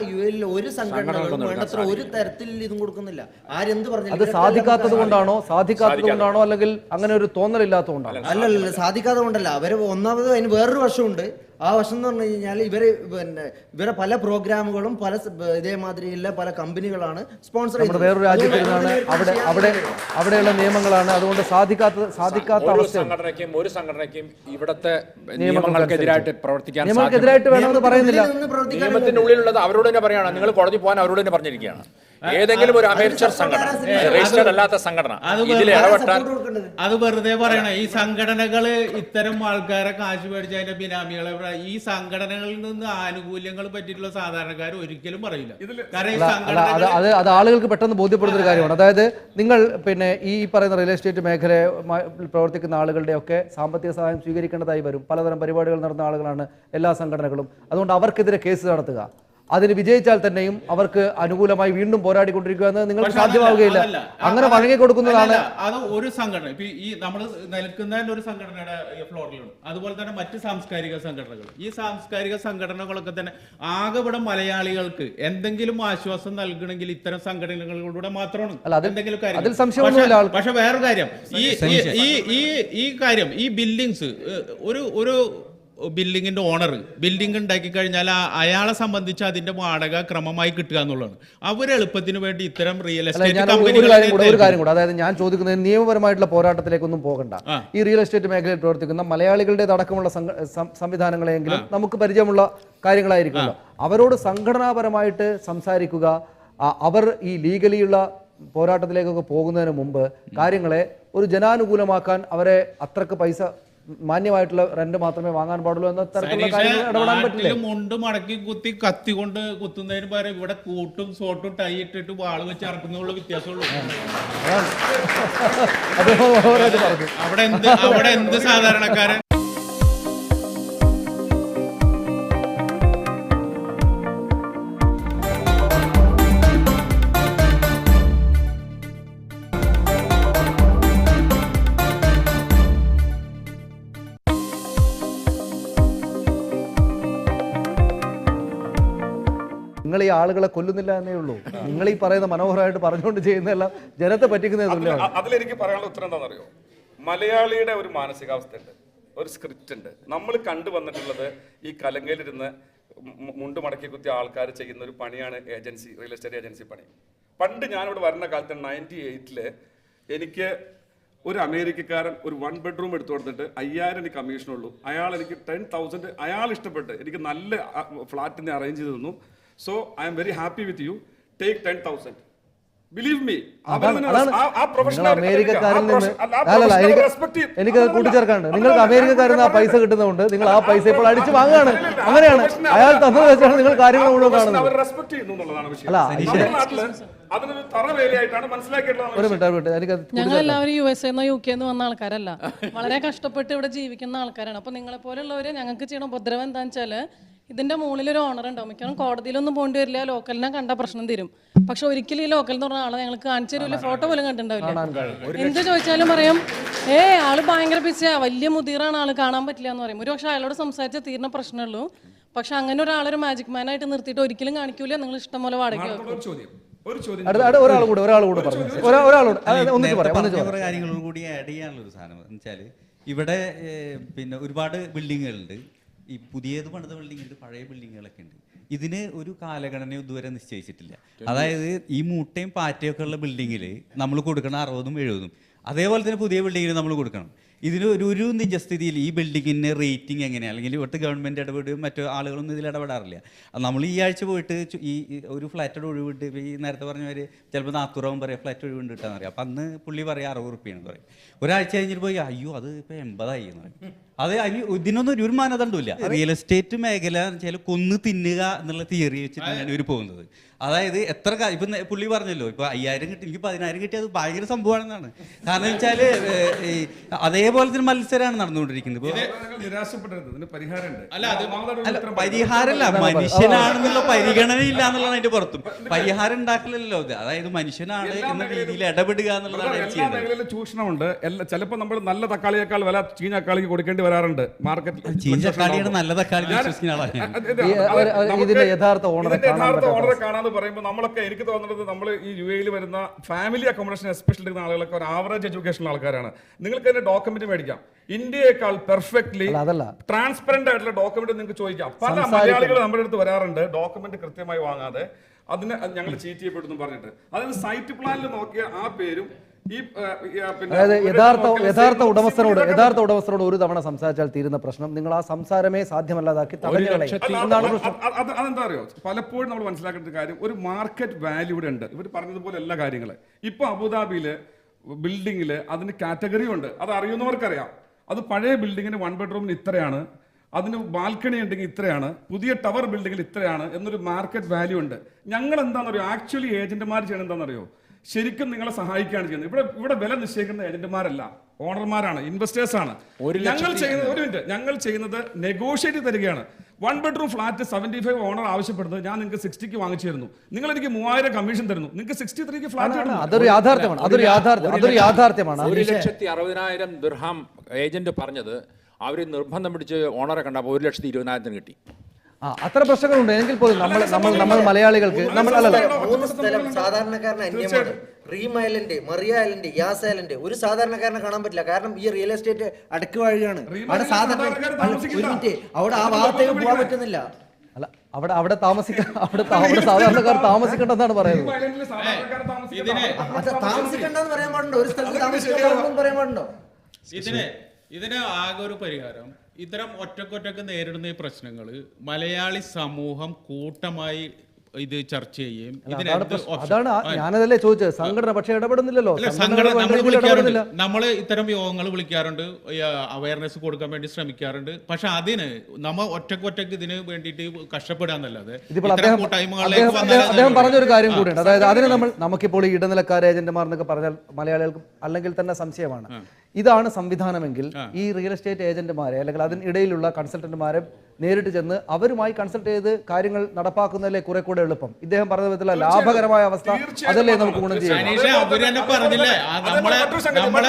യു ഒരു സംഘടനകളും വേണ്ടത്ര ഒരു തരത്തിൽ ഇതും കൊടുക്കുന്നില്ല. ആരെന്ത് പറഞ്ഞു അത് സാധിക്കാത്തത് കൊണ്ടാണോ? സാധിക്കാത്തത് കൊണ്ടാണോ? അല്ലെങ്കിൽ അങ്ങനെ ഒരു തോന്നലില്ലാത്തതുകൊണ്ടാണോ? അല്ലല്ല സാധിക്കാത്തത് കൊണ്ടല്ല. അവർ ഒന്നാമത് അതിന് വേറൊരു വശമുണ്ട്. ആ വശം എന്ന് പറഞ്ഞു കഴിഞ്ഞാൽ ഇവർ പിന്നെ ഇവരെ പല പ്രോഗ്രാമുകളും പല ഇതേമാതിരിയുള്ള പല കമ്പനികളാണ് സ്പോൺസർ നമ്മുടെ വേറൊരു രാജ്യത്തിരുന്നാണ് അവിടെ അവിടെ അവിടെയുള്ള നിയമങ്ങളാണ് അതുകൊണ്ട് സാധിക്കാത്ത സാധിക്കാത്ത ഒരു അവസ്ഥ സംഘടനയ്ക്കും ഒരു സംഘടനയ്ക്കും ഇവിടത്തെ നിയമങ്ങൾക്കെതിരായിട്ട് പ്രവർത്തിക്കാൻ നിയമങ്ങൾക്കെതിരായിട്ട് വേണമെന്ന് പറയുന്നില്ല. നിയമത്തിന്റെ ഉള്ളിലുള്ളത് അവരോട് തന്നെ പറയാണ്. നിങ്ങൾ കോടതി പോകാൻ അവരോട് തന്നെ പറഞ്ഞിരിക്കുകയാണ്. ഏതെങ്കിലും ഒരു അമേച്ചർ സംഘടന രജിസ്റ്റേഡ് അല്ലാത്ത സംഘടന അത് ഇതിൽ വെറുതെ ഇടപെട്ടാൽ അത് വെറുതെ പറയണ ഈ സംഘടനകൾ ഇത്തരം ആൾക്കാരെ കാശ് മേടിച്ച് അതിന്റെ ബിനാമികളെ ഈ സംഘടനകളിൽ നിന്ന് ആനുകൂല്യങ്ങൾ പറ്റിയിട്ടുള്ള സാധാരണക്കാർ ഒരിക്കലും പറയില്ല. അത് അത് ആളുകൾക്ക് പെട്ടെന്ന് ബോധ്യപ്പെടുന്ന ഒരു കാര്യമാണ്. അതായത് നിങ്ങൾ പിന്നെ ഈ പറയുന്ന റിയൽ എസ്റ്റേറ്റ് മേഖല പ്രവർത്തിക്കുന്ന ആളുകളുടെ ഒക്കെ സാമ്പത്തിക സഹായം സ്വീകരിക്കേണ്ടതായി വരും. പലതരം പരിപാടികൾ നടന്ന ആളുകളാണ് എല്ലാ സംഘടനകളും. അതുകൊണ്ട് അവർക്കെതിരെ കേസ് നടത്തുക. അതിന് വിജയിച്ചാൽ തന്നെയും അവർക്ക് അനുകൂലമായി വീണ്ടും പോരാടിക്കൊണ്ടിരിക്കുക എന്ന് നിങ്ങൾക്ക് സാധ്യമാവുകയില്ല. അങ്ങനെ അത് വഴങ്ങി കൊടുക്കുന്നതാണ് അത് ഒരു സംഘടന. ഇപ്പൊ ഈ നമ്മൾ നിൽക്കുന്ന ഒരു സംഘടനയുടെ ഫ്ലോറിലുണ്ട്. അതുപോലെ തന്നെ മറ്റ് സാംസ്കാരിക സംഘടനകൾ. ഈ സാംസ്കാരിക സംഘടനകളൊക്കെ തന്നെ ആകെ ഇവിടെ മലയാളികൾക്ക് എന്തെങ്കിലും ആശ്വാസം നൽകണമെങ്കിൽ ഇത്തരം സംഘടനകളിലൂടെ മാത്രമാണ് എന്തെങ്കിലും അതിൽ സംശയമൊന്നുമില്ല പക്ഷെ- വേറൊരു കാര്യം. ഈ ഈ- ഈ ഈ ഈ കാര്യം ഈ ബിൽഡിങ്സ് ഒരു ഒരു ബിൽഡിങ്ങിന്റെ ഓണർ. ബിൽഡിംഗ് ഉണ്ടാക്കി കഴിഞ്ഞാൽ അയാളെ സംബന്ധിച്ച് അതിന്റെ വാടക ക്രമമായി കിട്ടുക എന്നുള്ളതാണ്. അവർ എളുപ്പത്തിന് വേണ്ടി ഇത്തരം റിയൽ എസ്റ്റേറ്റ് ഒരു കാര്യം കൂടെ അതായത് ഞാൻ ചോദിക്കുന്നത് നിയമപരമായിട്ടുള്ള പോരാട്ടത്തിലേക്കൊന്നും പോകണ്ട. ഈ റിയൽ എസ്റ്റേറ്റ് മേഖലയിൽ പ്രവർത്തിക്കുന്ന മലയാളികളുടെ അടക്കമുള്ള സംവിധാനങ്ങളെങ്കിലും നമുക്ക് പരിചയമുള്ള കാര്യങ്ങളായിരിക്കുമല്ലോ. അവരോട് സംഘടനാപരമായിട്ട് സംസാരിക്കുക അവർ ഈ ലീഗലിയുള്ള പോരാട്ടത്തിലേക്കൊക്കെ പോകുന്നതിന് മുമ്പ് കാര്യങ്ങളെ ഒരു ജനാനുകൂലമാക്കാൻ അവരെ അത്രയ്ക്ക് പൈസ മാന്യമായിട്ടുള്ള റെന്റ് മാത്രമേ വാങ്ങാൻ പാടുള്ളൂ എന്ന തരത്തിലുള്ള കാര്യങ്ങൾ ഇടപെടാൻ പറ്റില്ല? മുണ്ട് മടക്കി കുത്തി കത്തി കൊണ്ട് കുത്തുന്നതിന് പകരം ഇവിടെ കൂട്ടും സോട്ടും ടൈ ഇട്ടിട്ട് വാൾ വെച്ച് ഇറക്കുന്നുള്ള വ്യത്യാസമുള്ളൂ. അവിടെ എന്ത് അവിടെ എന്ത് സാധാരണക്കാരൻ? ഈ ആളുകളെ കൊല്ലുന്നില്ല എന്നേ ഉള്ളൂ. നിങ്ങൾ ഈ പറയുന്ന മനോഹരമായിട്ട് പറഞ്ഞുകൊണ്ട് ചെയ്യുന്നതെല്ലാം ജനത്തെ പറ്റിക്കുന്നതല്ല അതിലെനിക്ക് പറയാനുള്ള ഉത്തരം എന്താണെന്നറിയോ? മലയാളിയുടെ ഒരു മാനസികാവസ്ഥ ഉണ്ട് ഒരു സ്ക്രിപ്റ്റ് ഉണ്ട് നമ്മൾ കണ്ടു വന്നിട്ടുള്ളത് ഈ കലങ്കയിലിരുന്ന് മുണ്ട് മടക്കി കുത്തിയ ആൾക്കാർ ചെയ്യുന്ന ഒരു പണിയാണ് ഏജൻസി റിയൽ എസ്റ്റേറ്റ് ഏജൻസി പണി. പണ്ട് ഞാനിവിടെ വരുന്ന കാലത്ത് നയന്റി എയ്റ്റിൽ എനിക്ക് ഒരു അമേരിക്കക്കാരൻ ഒരു വൺ ബെഡ്റൂം എടുത്തു കൊടുത്തിട്ട് അയ്യായിരം എനിക്ക് കമ്മീഷനുള്ളൂ അയാൾ എനിക്ക് ടെൻ തൗസൻഡ് അയാൾ ഇഷ്ടപ്പെട്ട് എനിക്ക് നല്ല ഫ്ലാറ്റിനെ അറേഞ്ച് ചെയ്തു തന്നു. So I'm very happy with you take ten thousand believe me എനിക്ക് എനിക്ക് കൂട്ടിച്ചേർക്കാണ്ട് നിങ്ങൾക്ക് അമേരിക്കക്കാരിൽ നിന്ന് ആ പൈസ കിട്ടുന്നതുകൊണ്ട് നിങ്ങൾ ആ പൈസ ഇപ്പോൾ അടിച്ചു വാങ്ങുകയാണ്. അങ്ങനെയാണ്. അയാൾ തന്നത് വെച്ചാണ് നിങ്ങൾ കാര്യങ്ങൾ മുഴുവൻ കാണുന്നത്. അല്ല, ഒരു മിനിറ്റ് ഒരു മിനിറ്റ്. എല്ലാവരും യു എസ് എന്നോ യു കെ എന്ന് വന്ന ആൾക്കാരല്ല. വളരെ കഷ്ടപ്പെട്ട് ഇവിടെ ജീവിക്കുന്ന ആൾക്കാരാണ്. അപ്പൊ നിങ്ങളെ പോലുള്ളവര് ഞങ്ങൾക്ക് ചെയ്യണ ഉപദ്രവം എന്താണെന്ന് വെച്ചാൽ ഇതിന്റെ മുകളിൽ ഒരു ഓണർ ഉണ്ടാവും മിക്കവാറും കോടതിയിലൊന്നും പോകേണ്ടി വരില്ല. ലോക്കലിനെ കണ്ട പ്രശ്നം തരും. പക്ഷെ ഒരിക്കലും ഈ ലോക്കൽ എന്ന് പറഞ്ഞ ആളെ ഞങ്ങൾക്ക് കാണിച്ചു തരില്ല. ഫോട്ടോ പോലും കണ്ടിട്ടുണ്ടാവില്ല. എന്ത് ചോദിച്ചാലും പറയും ഏ ആൾ ഭയങ്കര പിച്ച വലിയ മുതിറാണ് ആൾ. കാണാൻ പറ്റില്ല എന്ന് പറയും. ഒരു പക്ഷെ അയാളോട് സംസാരിച്ച തീർന്ന പ്രശ്നമുള്ളൂ. പക്ഷെ അങ്ങനെ ഒരാളൊരു മാജിക് മാൻ ആയിട്ട് നിർത്തിയിട്ട് ഒരിക്കലും കാണിക്കൂല. നിങ്ങൾ ഇഷ്ടം പോലെ വാടക വെക്കും ഒരു ചോദ്യം. ഒരു ചോദ്യം അടുത്ത അടുത്ത ഒരാൾ കൂടെ ഒരാൾ കൂടെ പറഞ്ഞു. ഒരാ- ഒരാളോട് അതായത് ഒന്നിച്ച് നേരത്തെ പറയാം ഒന്നിച്ച് പറഞ്ഞ പറയാം. കുറേ കാര്യങ്ങളും കൂടി ആഡ് ചെയ്യാനുള്ള ഒരു സാധനം എന്ന് വെച്ചാൽ ഇവിടെ പിന്നെ ഒരുപാട് ബിൽഡിങ്ങുകളുണ്ട് ഈ പുതിയത് പണിത ബിൽഡിംഗ് ഉണ്ട് പഴയ ബിൽഡിങ്ങുകളൊക്കെ ഉണ്ട്. ഇതിന് ഒരു കാലഘടന ഇതുവരെ നിശ്ചയിച്ചിട്ടില്ല. അതായത് ഈ മൂട്ടയും പാറ്റയും ഒക്കെ ഉള്ള ബിൽഡിങ്ങിൽ നമ്മൾ കൊടുക്കണം അറുപതും എഴുപതും. അതേപോലെ തന്നെ പുതിയ ബിൽഡിങ്ങിൽ നമ്മൾ കൊടുക്കണം. ഇതിന് ഒരു ഒരു നിജസ്ഥിതിയിൽ ഈ ബിൽഡിങ്ങിന് റേറ്റിംഗ് എങ്ങനെയാണ് അല്ലെങ്കിൽ ഇവിടുത്തെ ഗവൺമെന്റ് ഇടപെടും മറ്റു ആളുകളൊന്നും ഇതിൽ ഇടപെടാറില്ല. നമ്മൾ ഈ ആഴ്ച പോയിട്ട് ഈ ഒരു ഫ്ലാറ്റോട് ഒഴിവിട്ട് ഈ നേരത്തെ പറഞ്ഞവർ ചിലപ്പോൾ നാത്തൂറാവും പറയാം ഫ്ലാറ്റ് ഒഴിവുണ്ട് കിട്ടാന്ന് പറയാം അപ്പം അന്ന് പുള്ളി പറയാം അറുപത് റുപ്യാണെന്ന് പറയും. ഒരാഴ്ച കഴിഞ്ഞിട്ട് പോയി അയ്യോ അത് ഇപ്പോൾ എൺപതായി എന്ന് പറയും. അത് അതിന് ഇതിനൊന്നും ഒരു മാനദണ്ഡമില്ല റിയൽ എസ്റ്റേറ്റ് മേഖല എന്ന് വെച്ചാൽ കൊന്ന് തിന്നുക എന്നുള്ള തിയറി വെച്ചിട്ടാണ് ഇവർ പോകുന്നത്. അതായത് എത്ര ഇപ്പം പുള്ളി പറഞ്ഞല്ലോ ഇപ്പൊ അയ്യായിരം കിട്ടി എനിക്ക് പതിനായിരം കിട്ടി അത് ഭയങ്കര സംഭവമാണെന്നാണ്. കാരണം വെച്ചാൽ അതേപോലെ തന്നെ മത്സരമാണ് നടന്നുകൊണ്ടിരിക്കുന്നത്. അല്ല, പരിഹാരമല്ല മനുഷ്യനാണെന്നുള്ള പരിഗണന ഇല്ല എന്നുള്ളതാണ് അതിന്റെ പുറത്തും. പരിഹാരം ഉണ്ടാക്കലല്ലോ അതായത് മനുഷ്യനാണ് എന്ന രീതിയിൽ ഇടപെടുക എന്നുള്ളതാണ് ചെയ്യുന്നത് ചൂഷണമുണ്ട്. എല്ലാ ചിലപ്പോൾ നമ്മൾ നല്ല തക്കാളിയേക്കാൾ വില ചീഞ്ഞക്കാളിക്ക് കൊടുക്കേണ്ടി വരാറുണ്ട്. മാർക്കറ്റിൽ നല്ല ഇതിന്റെ യഥാർത്ഥ ഓണറെ കാണാന്ന് പറയുമ്പോൾ നമ്മളൊക്കെ എനിക്ക് തോന്നുന്നത് നമ്മൾ ഈ യു എയിൽ വരുന്ന ഫാമിലി അക്കോമഡേഷൻ എസ്പെഷ്യൽ എടുക്കുന്ന ആളുകളൊക്കെ ഒരു ആവറേജ് എഡ്യൂക്കേഷൻ ആൾക്കാരാണ്. നിങ്ങൾക്ക് അതിന്റെ ഡോക്യുമെന്റ് മേടിക്കാം. ഇന്ത്യയേക്കാൾ പെർഫെക്റ്റ്ലി. ട്രാൻസ്പെറന്റ് ആയിട്ടുള്ള ഡോക്യുമെന്റ് നിങ്ങൾക്ക് ചോദിക്കാം. പല. മലയാളികൾ നമ്മുടെ അടുത്ത് വരാറുണ്ട്. ഡോക്യുമെന്റ് കൃത്യമായി വാങ്ങാതെ. അതിന് ഞങ്ങൾ ചീറ്റ് ചെയ്യപ്പെടുന്നു പറഞ്ഞിട്ട്. അതിന് സൈറ്റ് പ്ലാനിൽ നോക്കിയ ആ പേരും അതായത് യഥാർത്ഥ യഥാർത്ഥ ഉടമസ്ഥനോട് യഥാർത്ഥ ഉടമസ്ഥനോട് ഒരു തവണ സംസാരിച്ചാൽ തീരുന്ന പ്രശ്നം. നിങ്ങൾ ആ സംസാരമേ സാധ്യമല്ലാതാക്കി അതെന്താ അറിയോ? പലപ്പോഴും നമ്മൾ മനസ്സിലാക്കേണ്ട കാര്യം ഒരു മാർക്കറ്റ് വാല്യൂ ഇവിടെ ഉണ്ട്. ഇവർ പറഞ്ഞതുപോലെ എല്ലാ കാര്യങ്ങളും. ഇപ്പൊ അബുദാബിയിൽ ബിൽഡിങ്ങിൽ അതിന് കാറ്റഗറി ഉണ്ട്. അത് അറിയുന്നവർക്കറിയാം. അത് പഴയ ബിൽഡിങ്ങിന് വൺ ബെഡ്റൂമിന് ഇത്രയാണ്. അതിന് ബാൽക്കണി ഉണ്ടെങ്കിൽ ഇത്രയാണ്. പുതിയ ടവർ ബിൽഡിങ്ങിൽ ഇത്രയാണ് എന്നൊരു മാർക്കറ്റ് വാല്യൂ ഉണ്ട്. ഞങ്ങൾ എന്താണെന്നറിയോ ആക്ച്വലി ഏജന്റുമാർ ചെയ്യണം എന്താണെന്നറിയോ ശരിക്കും നിങ്ങളെ സഹായിക്കുകയാണ് ചെയ്യുന്നത്. ഇവിടെ ഇവിടെ വില നിശ്ചയിക്കുന്ന ഏജന്റുമാരല്ല. ഓണർമാരാണ് ഇൻവെസ്റ്റേഴ്സ് ആണ്. ഞങ്ങൾ ചെയ്യുന്നത് ഒരു മിനിറ്റ്. ഞങ്ങൾ ചെയ്യുന്നത് നെഗോഷിയേറ്റ് തരികയാണ്. One bedroom flat seventy five owner ആവശ്യപ്പെടുന്നത് ഞാൻ നിങ്ങൾക്ക് സിക്സ്റ്റിക്ക് വാങ്ങിച്ചു തരുന്നു നിങ്ങൾ എനിക്ക് മൂവായിരം കമ്മീഷൻ തരുന്നു. നിങ്ങൾക്ക് സിക്സ്റ്റി ത്രീക്ക് ഫ്ലാറ്റ്. അതൊരു യാഥാർത്ഥ്യമാണ്. അതൊരു യാഥാർത്ഥ്യം അതൊരു യാഥാർത്ഥ്യമാണ്. ഒരു ലക്ഷത്തി അറുപതിനായിരം ദിർഹാം ഏജന്റ് പറഞ്ഞത് അവർ നിർബന്ധം പിടിച്ച് ഓണറെ കണ്ടപ്പോൾ ഒരു ലക്ഷത്തി ഇരുപതിനായിരത്തിന് കിട്ടി. ആ അത്ര പ്രശ്നങ്ങളുണ്ട്. എങ്കിൽ പോലും നമ്മൾ നമ്മൾ നമ്മൾ മലയാളികൾക്ക് നമ്മൾ അല്ലല്ല. സ്ഥലം സാധാരണക്കാരന് അന്യമാണ്. Reem Island Maryah Island Yas Island. ഒരു സാധാരണക്കാരനെ കാണാൻ പറ്റില്ല. കാരണം ഈ റിയൽ എസ്റ്റേറ്റ് അടക്ക് വഴിയാണ്. അവിടെ സാധാരണ ഒരു മിനിറ്റ്. അവിടെ ആ ഭാഗത്തേക്ക് പോകാൻ പറ്റുന്നില്ല. അല്ല അവിടെ അവിടെ താമസിക്കാൻ അവിടെ അവിടെ സാധാരണക്കാർ താമസിക്കണ്ടെന്നാണ് പറയുന്നത്. താമസിക്കണ്ടെന്ന് പറയാൻ പാടുണ്ടോ? ഒരു സ്ഥലത്ത് താമസിക്കണ്ടെന്ന് പറയാൻ പാടുണ്ടോ? ഇതിന് ഇതിന് ആകെ ഒരു പരിഹാരം ഇത്തരം ഒറ്റക്കൊറ്റക്ക് നേരിടുന്ന ഈ പ്രശ്നങ്ങൾ മലയാളി സമൂഹം കൂട്ടമായി ഇത് ചർച്ച ചെയ്യും അതാണ് ഞാനതല്ലേ ചോദിച്ചത്. സംഘടന പക്ഷെ ഇടപെടുന്നില്ലല്ലോ. സംഘടന നമ്മൾ വിളിക്കാറുണ്ട്. നമ്മൾ ഇത്തരം യോഗങ്ങൾ വിളിക്കാറുണ്ട്. അവയർനെസ് കൊടുക്കാൻ വേണ്ടി ശ്രമിക്കാറുണ്ട്. പക്ഷെ അതിന് നമ്മ ഒറ്റക്കൊറ്റക്ക് ഒറ്റയ്ക്ക് ഇതിന് വേണ്ടിയിട്ട് കഷ്ടപ്പെടാന്നല്ലാതെ അദ്ദേഹം പറഞ്ഞൊരു കാര്യം കൂടി കൂടിയുണ്ട്. അതായത് അതിന് നമ്മൾ നമുക്കിപ്പോൾ ഈ ഇടനിലക്കാർ ഏജന്റുമാർ എന്നൊക്കെ പറഞ്ഞാൽ മലയാളികൾക്ക് അല്ലെങ്കിൽ തന്നെ സംശയമാണ്. ഇതാണ് സംവിധാനമെങ്കിൽ ഈ റിയൽ എസ്റ്റേറ്റ് ഏജന്റുമാരെ അല്ലെങ്കിൽ അതിനിടയിലുള്ള കൺസൾട്ടന്റുമാരെ നേരിട്ട് ചെന്ന് അവരുമായി കൺസൾട്ട് ചെയ്ത് കാര്യങ്ങൾ നടപ്പാക്കുന്നതിലെ കുറെ കൂടെ എളുപ്പം. ഇദ്ദേഹം പറഞ്ഞ വിധത്തിലുള്ള ലാഭകരമായ അവസ്ഥ അതല്ലേ നമുക്ക് ഗുണം ചെയ്യുന്നത്. സനീഷ് അവർ തന്നെ പറഞ്ഞില്ലേ? നമ്മളെ നമ്മളെ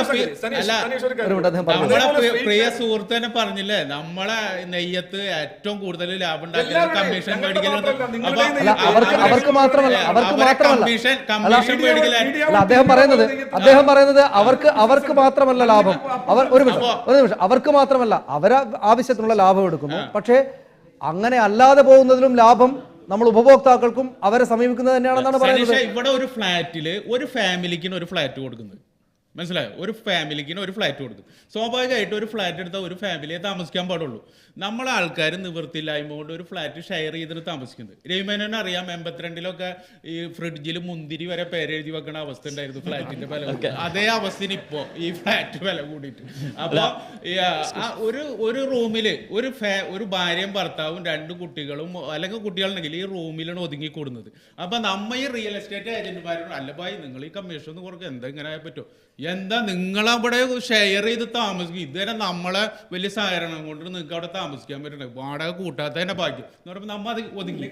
മറ്റൊരു പ്രിയ- സുഹൃത്ത് തന്നെ പറഞ്ഞില്ലേ? നമ്മളെ നെയ്യത്ത് ഏറ്റവും കൂടുതൽ ലാഭം ഉണ്ടാക്കുന്നത് കമ്മീഷൻ അവർക്ക് അവർക്ക് മാത്രമല്ല അവർക്ക് മാത്രമല്ല. കമ്മീഷൻ അല്ല, അദ്ദേഹം പറയുന്നത് അദ്ദേഹം പറയുന്നത് അവർക്ക് അവർക്ക് മാത്രമല്ല ലാഭം. അവർ ഒരു നിമിഷം ഒരു നിമിഷം. അവർക്ക് മാത്രമല്ല അവര ആവശ്യത്തിനുള്ള ലാഭം എടുക്കുന്നു. പക്ഷേ അങ്ങനെ അല്ലാതെ പോകുന്നതിലും ലാഭം നമ്മൾ ഉപഭോക്താക്കൾക്കും അവരെ സമീപിക്കുന്നത് തന്നെയാണെന്നാണ് പറയുന്നത്. ഇവിടെ ഒരു ഫ്ലാറ്റിൽ ഒരു ഫാമിലിക്ക് ഒരു ഫ്ലാറ്റ് കൊടുക്കുന്നത്. മനസ്സിലായോ? ഒരു ഫാമിലിക്ക് ഒരു ഫ്ലാറ്റ് കൊടുക്കും സ്വാഭാവികമായിട്ട് ഒരു ഫ്ലാറ്റ് എടുത്താൽ ഒരു ഫാമിലിയെ താമസിക്കാൻ പാടുള്ളൂ. നമ്മളെ ആൾക്കാർ നിവൃത്തിയില്ലായ്മ കൊണ്ട് ഒരു ഫ്ലാറ്റ് ഷെയർ ചെയ്തിട്ട് താമസിക്കുന്നത്. രവിമേനോന് അറിയാം എൺപത്തിരണ്ടിലൊക്കെ ഈ ഫ്രിഡ്ജിൽ മുന്തിരി വരെ പേരെഴുതി വെക്കണ അവസ്ഥ ഉണ്ടായിരുന്നു ഫ്ലാറ്റിന്റെ വില അതേ അവസ്ഥന് ഇപ്പോ ഈ ഫ്ലാറ്റ് വില കൂടിയിട്ട്. അപ്പൊ ആ, ആ ഒരു ഒരു റൂമിൽ ഒരു ഫാ ഒരു ഭാര്യയും ഭർത്താവും രണ്ട് കുട്ടികളും അല്ലെങ്കിൽ കുട്ടികളുണ്ടെങ്കിൽ ഈ റൂമിലാണ് ഒതുങ്ങിക്കൂടുന്നത് അപ്പൊ നമ്മ ഈ റിയൽ എസ്റ്റേറ്റ് ഏജന്റുമാരോട് അല്ല ഭായി നിങ്ങൾ ഈ കമ്മീഷൻ ഒന്ന് കുറയ്ക്കുക എന്താ ഇങ്ങനെ ആയാൽ എന്താ നിങ്ങളവിടെ ഷെയർ ചെയ്ത് താമസിക്കും ഇതുവരെ നമ്മളെ വലിയ സഹകരണം കൊണ്ട് നിങ്ങൾക്ക് അവിടെ താമസിക്കാൻ പറ്റണ്ടേ വാടക കൂട്ടാത്ത തന്നെ ഭാഗ്യം എന്ന് പറയുമ്പോൾ നമ്മ അത് ഒതുങ്ങി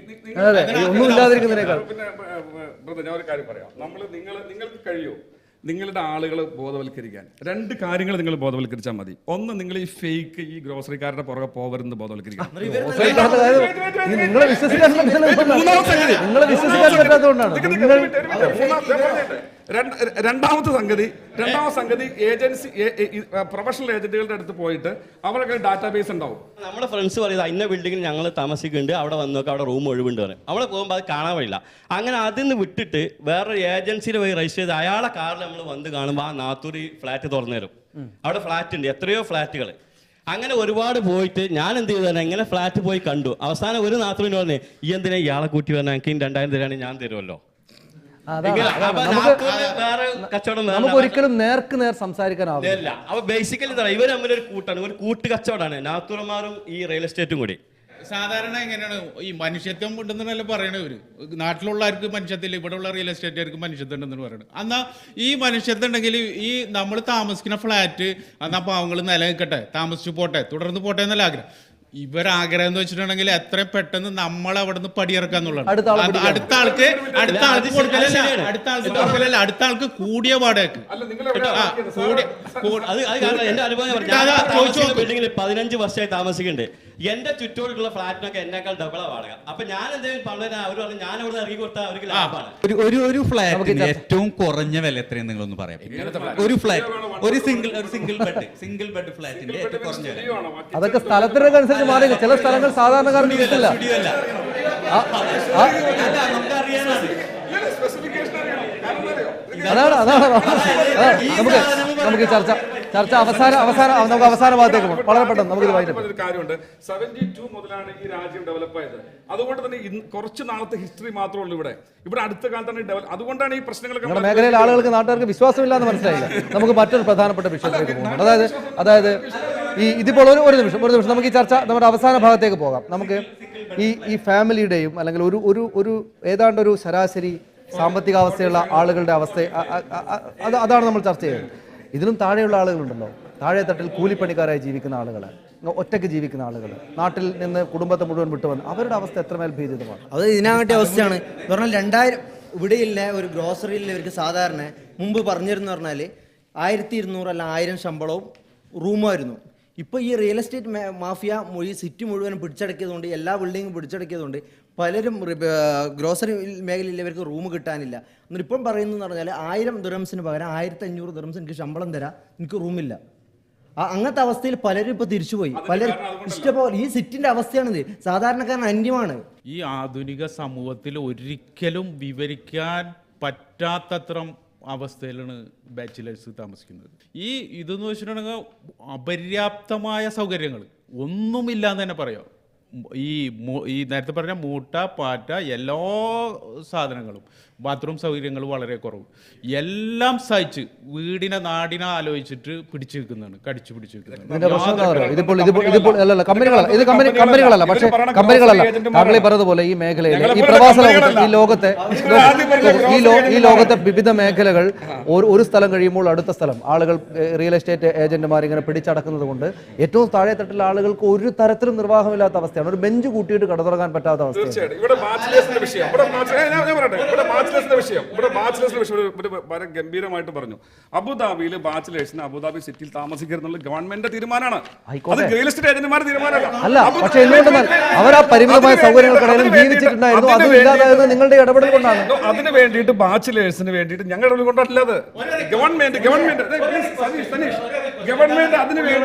പിന്നെ ഞാൻ ഒരു കാര്യം പറയാം നമ്മൾ നിങ്ങൾ നിങ്ങൾക്ക് കഴിയോ നിങ്ങളുടെ ആളുകൾ ബോധവൽക്കരിക്കാൻ രണ്ട് കാര്യങ്ങൾ നിങ്ങൾ ബോധവൽക്കരിച്ചാൽ മതി ഒന്ന് നിങ്ങൾ ഈ ഫേക്ക് ഈ ഗ്രോസറിക്കാരുടെ പുറകെ പോകരുന്ന് ബോധവൽക്കരിക്കാം മോശമില്ലാത്ത കാര്യം ഇത് നിങ്ങളെ വിശ്വസിക്കാൻ മൂന്നാമത്തെ രണ്ടാമത്തെ സംഗതി രണ്ടാമത്തെ സംഗതി ഏജൻസി പ്രൊഫഷണൽ ഏജന്റുകളുടെ അടുത്ത് പോയിട്ട് അവർക്ക് ഡാറ്റാബേസ് ഉണ്ടാവും. നമ്മുടെ ഫ്രണ്ട്സ് പറയുന്നത് ഇന്ന ബിൽഡിങ്ങിൽ ഞങ്ങൾ താമസിക്കുന്നുണ്ട് അവിടെ വന്ന് നോക്കാം അവിടെ റൂം ഒഴിവുണ്ട് പറയും. അവിടെ പോകുമ്പോൾ അത് കാണാൻ വഴിയില്ല അങ്ങനെ അതിൽ നിന്ന് വിട്ടിട്ട് വേറൊരു ഏജൻസിയിൽ പോയി രജിസ്റ്റർ ചെയ്ത് അയാളെ കാറിൽ നമ്മൾ വന്ന് കാണുമ്പോൾ ആ നാത്തൂരി ഫ്ലാറ്റ് തുറന്നു തരും. അവിടെ ഫ്ലാറ്റ് ഉണ്ട് എത്രയോ ഫ്ലാറ്റുകൾ അങ്ങനെ ഒരുപാട് പോയിട്ട് ഞാൻ എന്ത് ചെയ്തു എങ്ങനെ ഫ്ലാറ്റ് പോയി കണ്ടു. അവസാനം ഒരു നാത്തൂരിന് പറഞ്ഞു ഈ എന്തിനാ ഇയാളെ കൂട്ടി വന്നാൽ എനിക്ക് രണ്ടായിരം തരാണ് ഞാൻ തരുമല്ലോ അതാണ് എങ്കിൽ അതാണ്. അപ്പൊ നമുക്ക് ഒരിക്കലും നേർക്ക് നേർ സംസാരിക്കാനാവില്ല. ഇല്ല അപ്പൊ ബേസിക്കലി ഇവർ തമ്മിൽ ഒരു കൂട്ടാണ്. ഒരു കൂട്ട് കച്ചവടമാണ്. ഈ റിയൽ എസ്റ്റേറ്റും കൂടി. സാധാരണ എങ്ങനെയാണ്? ഈ മനുഷ്യത്വം ഉണ്ടെന്നല്ല പറയണേ ഇവർ. നാട്ടിലുള്ളവർക്ക് മനുഷ്യത്തില്ല ഇവിടെ ഉള്ള റിയൽ എസ്റ്റേറ്റുകാർക്ക് മനുഷ്യത്വം ഉണ്ടെന്ന് പറയുന്നത് എന്നാ ഈ മനുഷ്യത്വം ഉണ്ടെങ്കിൽ ഈ നമ്മൾ താമസിക്കുന്ന ഫ്ലാറ്റ് എന്നാ പാവങ്ങൾ നിലനിൽക്കട്ടെ. താമസിച്ചു പോട്ടെ. തുടർന്ന് പോട്ടെ എന്നല്ല ആഗ്രഹം. ഇവരാഗ്രഹം എന്ന് വെച്ചിട്ടുണ്ടെങ്കിൽ എത്ര പെട്ടെന്ന് നമ്മൾ അവിടെ നിന്ന് പടിയിറക്കുക എന്നുള്ളതാണ്. അടുത്ത ആൾക്ക് അടുത്ത ആൾക്ക് കൊടുക്കലല്ല അടുത്ത ആൾക്ക് കൊടുക്കലല്ല അടുത്ത ആൾക്ക് കൂടിയ. ബിൽഡിങ്ങിൽ പതിനഞ്ച് വർഷമായി താമസിക്കുന്നുണ്ട്. എന്റെ ചുറ്റോടുള്ള ഫ്ലാറ്റിനൊക്കെ എന്നെക്കാൾ ഡബിളാ വാടക. അപ്പൊ ഞാൻ എന്തെങ്കിലും പറഞ്ഞു അവർ പറഞ്ഞു ഞാൻ അവിടെ ഇറങ്ങി കൊടുത്താൽ അവർക്ക് ലാഭമാണ്. ഒരു ഒരു ഒരു ഫ്ലാറ്റിന് ഏറ്റവും കുറഞ്ഞ വില എത്രയും നിങ്ങളൊന്ന് പറയാം. ഒരു ഫ്ലാറ്റ് ഒരു സിംഗിൾ ഒരു സിംഗിൾ ബെഡ് സിംഗിൾ ബെഡ് ഫ്ലാറ്റിന്റെ ഏറ്റവും കുറഞ്ഞ വില. അതൊക്കെ സ്ഥലത്തിനനുസരിച്ച് മാറി ചില സ്ഥലങ്ങൾ സാധാരണ കിട്ടില്ല ആ, ആ, നമുക്ക് അറിയാനാണ് അതാണ് അതാണ്. അതാണ്. നമുക്ക് നമുക്ക് ചർച്ച ചർച്ച അവസാന അവസാന നമുക്ക് അവസാന ഭാഗത്തേക്ക് പോകാം. വളരെ പെട്ടെന്ന് നമുക്ക് കാര്യമുണ്ട്. സെവന്റി ടു മുതലാണ് ഈ രാജ്യം ഡെവലപ്പ് ആയത്. അതുകൊണ്ട് തന്നെ കുറച്ച് നാളത്തെ ഹിസ്റ്ററി മാത്രമേ ഉള്ളൂ ഇവിടെ. ഇവിടെ അടുത്ത കാലത്താണ് ഡെവലപ്പ് അതുകൊണ്ടാണ് ഈ പ്രശ്നങ്ങളൊക്കെ മേഖലയിൽ ആളുകൾക്ക് നാട്ടുകാർക്ക് വിശ്വാസമില്ലാന്ന് മനസ്സിലായില്ല. നമുക്ക് മറ്റൊരു പ്രധാനപ്പെട്ട വിഷയത്തിലേക്ക് പോകാം അതായത് അതായത് ഈ ഇതിപ്പോൾ ഒരു ഒരു നിമിഷം ഒരു നിമിഷം. നമുക്ക് ഈ ചർച്ച നമ്മുടെ അവസാന ഭാഗത്തേക്ക് പോകാം. നമുക്ക് ഈ ഈ ഫാമിലിയുടെയും അല്ലെങ്കിൽ ഒരു ഒരു ഒരു ഏതാണ്ട് ഒരു ശരാശരി സാമ്പത്തികാവസ്ഥയുള്ള ആളുകളുടെ അവസ്ഥ അതാണ് നമ്മൾ ചർച്ച ചെയ്യുന്നത്. ഇതിലും താഴെയുള്ള ആളുകളുണ്ടല്ലോ. താഴെ തട്ടിൽ കൂലിപ്പണിക്കാരായി ജീവിക്കുന്ന ആളുകൾ ഒറ്റയ്ക്ക് ജീവിക്കുന്ന ആളുകൾ നാട്ടിൽ നിന്ന് കുടുംബത്തെ മുഴുവൻ വിട്ടുവന്ന് അവരുടെ അവസ്ഥ എത്രമേൽ ഭീതിതമാണ് അത് ഇതിനാകട്ടെ അവസ്ഥയാണ്. പറഞ്ഞാൽ രണ്ടായിരം ഇവിടെയില്ല ഒരു ഗ്രോസറിയിൽ ഇവർക്ക് സാധാരണ. മുമ്പ് പറഞ്ഞിരുന്നു പറഞ്ഞാൽ ആയിരത്തി ഇരുന്നൂറ് അല്ല ആയിരം ശമ്പളവും റൂമായിരുന്നു. ഇപ്പോൾ ഈ റിയൽ എസ്റ്റേറ്റ് മാഫിയ മൊഴി സിറ്റി മുഴുവൻ പിടിച്ചടക്കിയതുകൊണ്ട് എല്ലാ ബിൽഡിങ്ങും പിടിച്ചടക്കിയതുകൊണ്ട് പലരും ഗ്രോസറി മേഖലയിൽ ഇവർക്ക് റൂം കിട്ടാനില്ല. എന്നിട്ട് ഇപ്പം പറയുന്നതെന്ന് പറഞ്ഞാൽ ആയിരം ദിറംസിന് പകരം ആയിരത്തി അഞ്ഞൂറ് ദിറംസ് എനിക്ക് ശമ്പളം തരാം എനിക്ക് റൂമില്ല ആ അങ്ങനത്തെ അവസ്ഥയിൽ പലരും ഇപ്പോൾ തിരിച്ചുപോയി. പലരും ഇഷ്ടപോലെ ഈ സിറ്റിന്റെ അവസ്ഥയാണിത്. സാധാരണക്കാരൻ അന്യമാണ്. ഈ ആധുനിക സമൂഹത്തിൽ ഒരിക്കലും വിവരിക്കാൻ പറ്റാത്തത്ര അവസ്ഥയിലാണ് ബാച്ചിലേഴ്സ് താമസിക്കുന്നത്. ഈ ഇതെന്ന് വെച്ചിട്ടുണ്ടെങ്കിൽ അപര്യാപ്തമായ സൗകര്യങ്ങൾ ഒന്നുമില്ല എന്ന് തന്നെ പറയാം. ഈ ഈ നേരത്തെ പറഞ്ഞ മൂട്ട പാറ്റ എല്ലാ സാധനങ്ങളും ബാത്റൂം സൗകര്യങ്ങൾ വളരെ കുറവ്. എല്ലാം സഹിച്ച് വീടിനെ നാടിനെ ആലോചിച്ചിട്ട് പിടിച്ചു നിൽക്കുന്നതാണ് കടിച്ചു പിടിച്ചു വെക്കുന്നത് കമ്പനികളല്ല. പക്ഷേ കമ്പനികളല്ല. ഈ പറഞ്ഞതുപോലെ ഈ മേഖലയിൽ ഈ പ്രവാസ ലോകത്ത് ഈ ലോകത്തെ ഈ ലോകത്തെ വിവിധ മേഖലകൾ ഒരു സ്ഥലം കഴിയുമ്പോൾ അടുത്ത സ്ഥലം. ആളുകൾ റിയൽ എസ്റ്റേറ്റ് ഏജന്റുമാർ ഇങ്ങനെ പിടിച്ചടക്കുന്നത് കൊണ്ട് ഏറ്റവും താഴെ തട്ടിലുള്ള ആളുകൾക്ക് ഒരു തരത്തിലും നിർവാഹമില്ലാത്ത അവസ്ഥയാണ്. ഒരു ബെഞ്ച് കൂട്ടിയിട്ട് കടതുറങ്ങാൻ പറ്റാത്ത അവസ്ഥയാണ്. ഇവിടെ വിഷയം. ഇവിടെ bachelor- ഞാൻ ഞാൻ പറയട്ടെ. ഇവിടെ ബാച്ചിലേഴ്സിന്റെ വിഷയം. ഇവിടെ വിഷയം വളരെ ഗംഭീരമായിട്ട് പറഞ്ഞു. അബുദാബിയിൽ ബാച്ചിലേഴ്സിന് അബുദാബി സിറ്റിയിൽ താമസിക്കരുന്നുള്ള ഗവൺമെന്റ് തീരുമാനമാണ്. അത് ആയിക്കോട്ടെ. റിയൽ എസ്റ്റേറ്റ് ഏജന്റുമാരുടെ തീരുമാനമല്ല. അല്ല പക്ഷേ എന്തുകൊണ്ടെന്നാൽ അവർ ആ പരിമിതമായ സൗകര്യങ്ങൾക്കിടയിലും ജീവിച്ചിട്ടുണ്ടായിരുന്നു. അത് ഇല്ലാതായത് നിങ്ങളുടെ ഇടപെടൽ കൊണ്ടാണ്. അതിന് വേണ്ടിയിട്ട് ബാച്ചിലേഴ്സിന് വേണ്ടിയിട്ട് ഞങ്ങളുടെ ഉള്ളിൽ കൊണ്ടല്ല അത് ഗവൺമെന്റ് ഗവൺമെന്റ് ഗവൺമെന്റ് അതിന് വേണ്ടി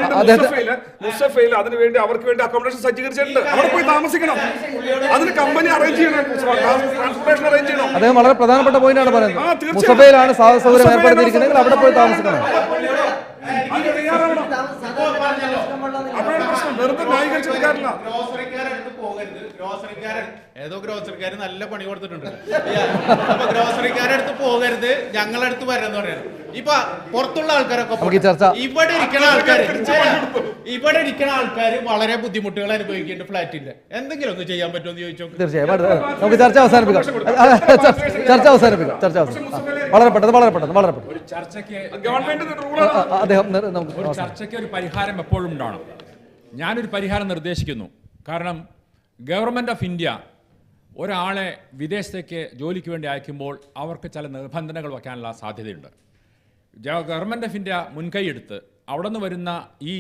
മുസഫയിൽ അതിന് വേണ്ടി അവർക്ക് വേണ്ടി അക്കോമഡേഷൻ സജ്ജീകരിച്ചിട്ടുണ്ട്. അവിടെ പോയി താമസിക്കണം. അതിന് കമ്പനി അറേഞ്ച് ചെയ്യണം. ട്രാൻസ്പോർട്ടേഷൻ അറേഞ്ച് ചെയ്യണം. അദ്ദേഹം വളരെ പ്രധാനപ്പെട്ട പോയിന്റാണ് ആണ് പറയുന്നത്. മുസബയിലാണ് സൗകര്യം മുസഫയിലാണ് അവിടെ പോയി താമസിക്കണം. അപ്പോഴാണ് പ്രശ്നം. വെറുതെ ന്യായീകരിച്ചെടുക്കാറില്ല ഏതോ ഗ്രോസറിക്കാരൻ നല്ല പണി കൊടുത്തിട്ടുണ്ട്. *laughs* അപ്പൊ ഗ്രോസറിക്കാരുടെ അടുത്ത് പോകരുത്. ഞങ്ങളുടെ അടുത്ത് വരാന്ന് പറയുന്നത് ഇപ്പൊ പുറത്തുള്ള ആൾക്കാരൊക്കെ ചർച്ച ഇവിടെ ഇരിക്കുന്ന ആൾക്കാർ ഇവിടെ ഇരിക്കുന്ന ആൾക്കാർ വളരെ ബുദ്ധിമുട്ടുകൾ അനുഭവിക്കുന്നുണ്ട് ഫ്ലാറ്റിന്റെ എന്തെങ്കിലും ഒന്ന് ചെയ്യാൻ പറ്റുമെന്ന് ചോദിച്ചോ തീർച്ചയായും. നമുക്ക് ചർച്ച അവസാനിപ്പിക്കാം. ചർച്ച അവസാനിപ്പിക്കാം. ചർച്ച അവസാനിപ്പിക്കാം. വളരെ പെട്ടെന്ന് വളരെ പെട്ടെന്ന് വളരെ പെട്ടെന്ന്. ചർച്ചയ്ക്ക് അദ്ദേഹം ഒരു. ചർച്ചയ്ക്ക് ഒരു പരിഹാരം എപ്പോഴും ഉണ്ടാവണം. ഞാനൊരു പരിഹാരം നിർദ്ദേശിക്കുന്നു. കാരണം ഗവൺമെന്റ് ഓഫ് ഇന്ത്യ ഒരാളെ വിദേശത്തേക്ക് ജോലിക്ക് വേണ്ടി അയക്കുമ്പോൾ അവർക്ക് ചില നിബന്ധനകൾ വയ്ക്കാനുള്ള സാധ്യതയുണ്ട്. ഗവൺമെന്റ് ഓഫ് ഇന്ത്യ മുൻകൈയെടുത്ത് അവിടെ നിന്ന് വരുന്ന ഈ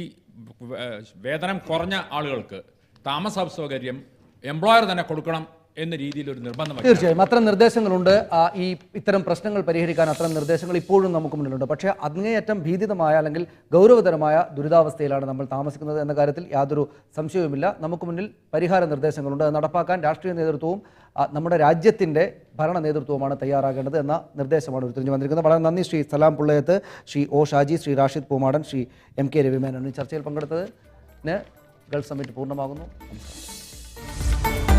വേതനം കുറഞ്ഞ ആളുകൾക്ക് താമസ സൗകര്യം എംപ്ലോയർ തന്നെ കൊടുക്കണം എന്ന രീതിയിൽ ഒരു നിർബന്ധം. തീർച്ചയായും. അത്തരം നിർദ്ദേശങ്ങളുണ്ട്. ഈ ഇത്തരം പ്രശ്നങ്ങൾ പരിഹരിക്കാൻ അത്തരം നിർദ്ദേശങ്ങൾ ഇപ്പോഴും നമുക്ക് മുന്നിലുണ്ട്. പക്ഷേ അങ്ങേയറ്റം ഭീതിതമായ അല്ലെങ്കിൽ ഗൗരവതരമായ ദുരിതാവസ്ഥയിലാണ് നമ്മൾ താമസിക്കുന്നത് എന്ന കാര്യത്തിൽ യാതൊരു സംശയവുമില്ല. നമുക്ക് മുന്നിൽ പരിഹാര നിർദ്ദേശങ്ങളുണ്ട്. നടപ്പാക്കാൻ രാഷ്ട്രീയ നേതൃത്വവും നമ്മുടെ രാജ്യത്തിന്റെ ഭരണ നേതൃത്വവുമാണ് തയ്യാറാകേണ്ടത് എന്ന നിർദ്ദേശമാണ് ഉരുത്തിരിഞ്ഞു വന്നിരിക്കുന്നത്. വളരെ നന്ദി Shri Salam Pullayath Shri O Shaji Shri Rashid Poomadan Shri M K രവിമേനാണ് ഈ ചർച്ചയിൽ പങ്കെടുത്തതിന് ഗൾഫ് സമ്മിറ്റ് പൂർണമാകുന്നു. നമസ്കാരം.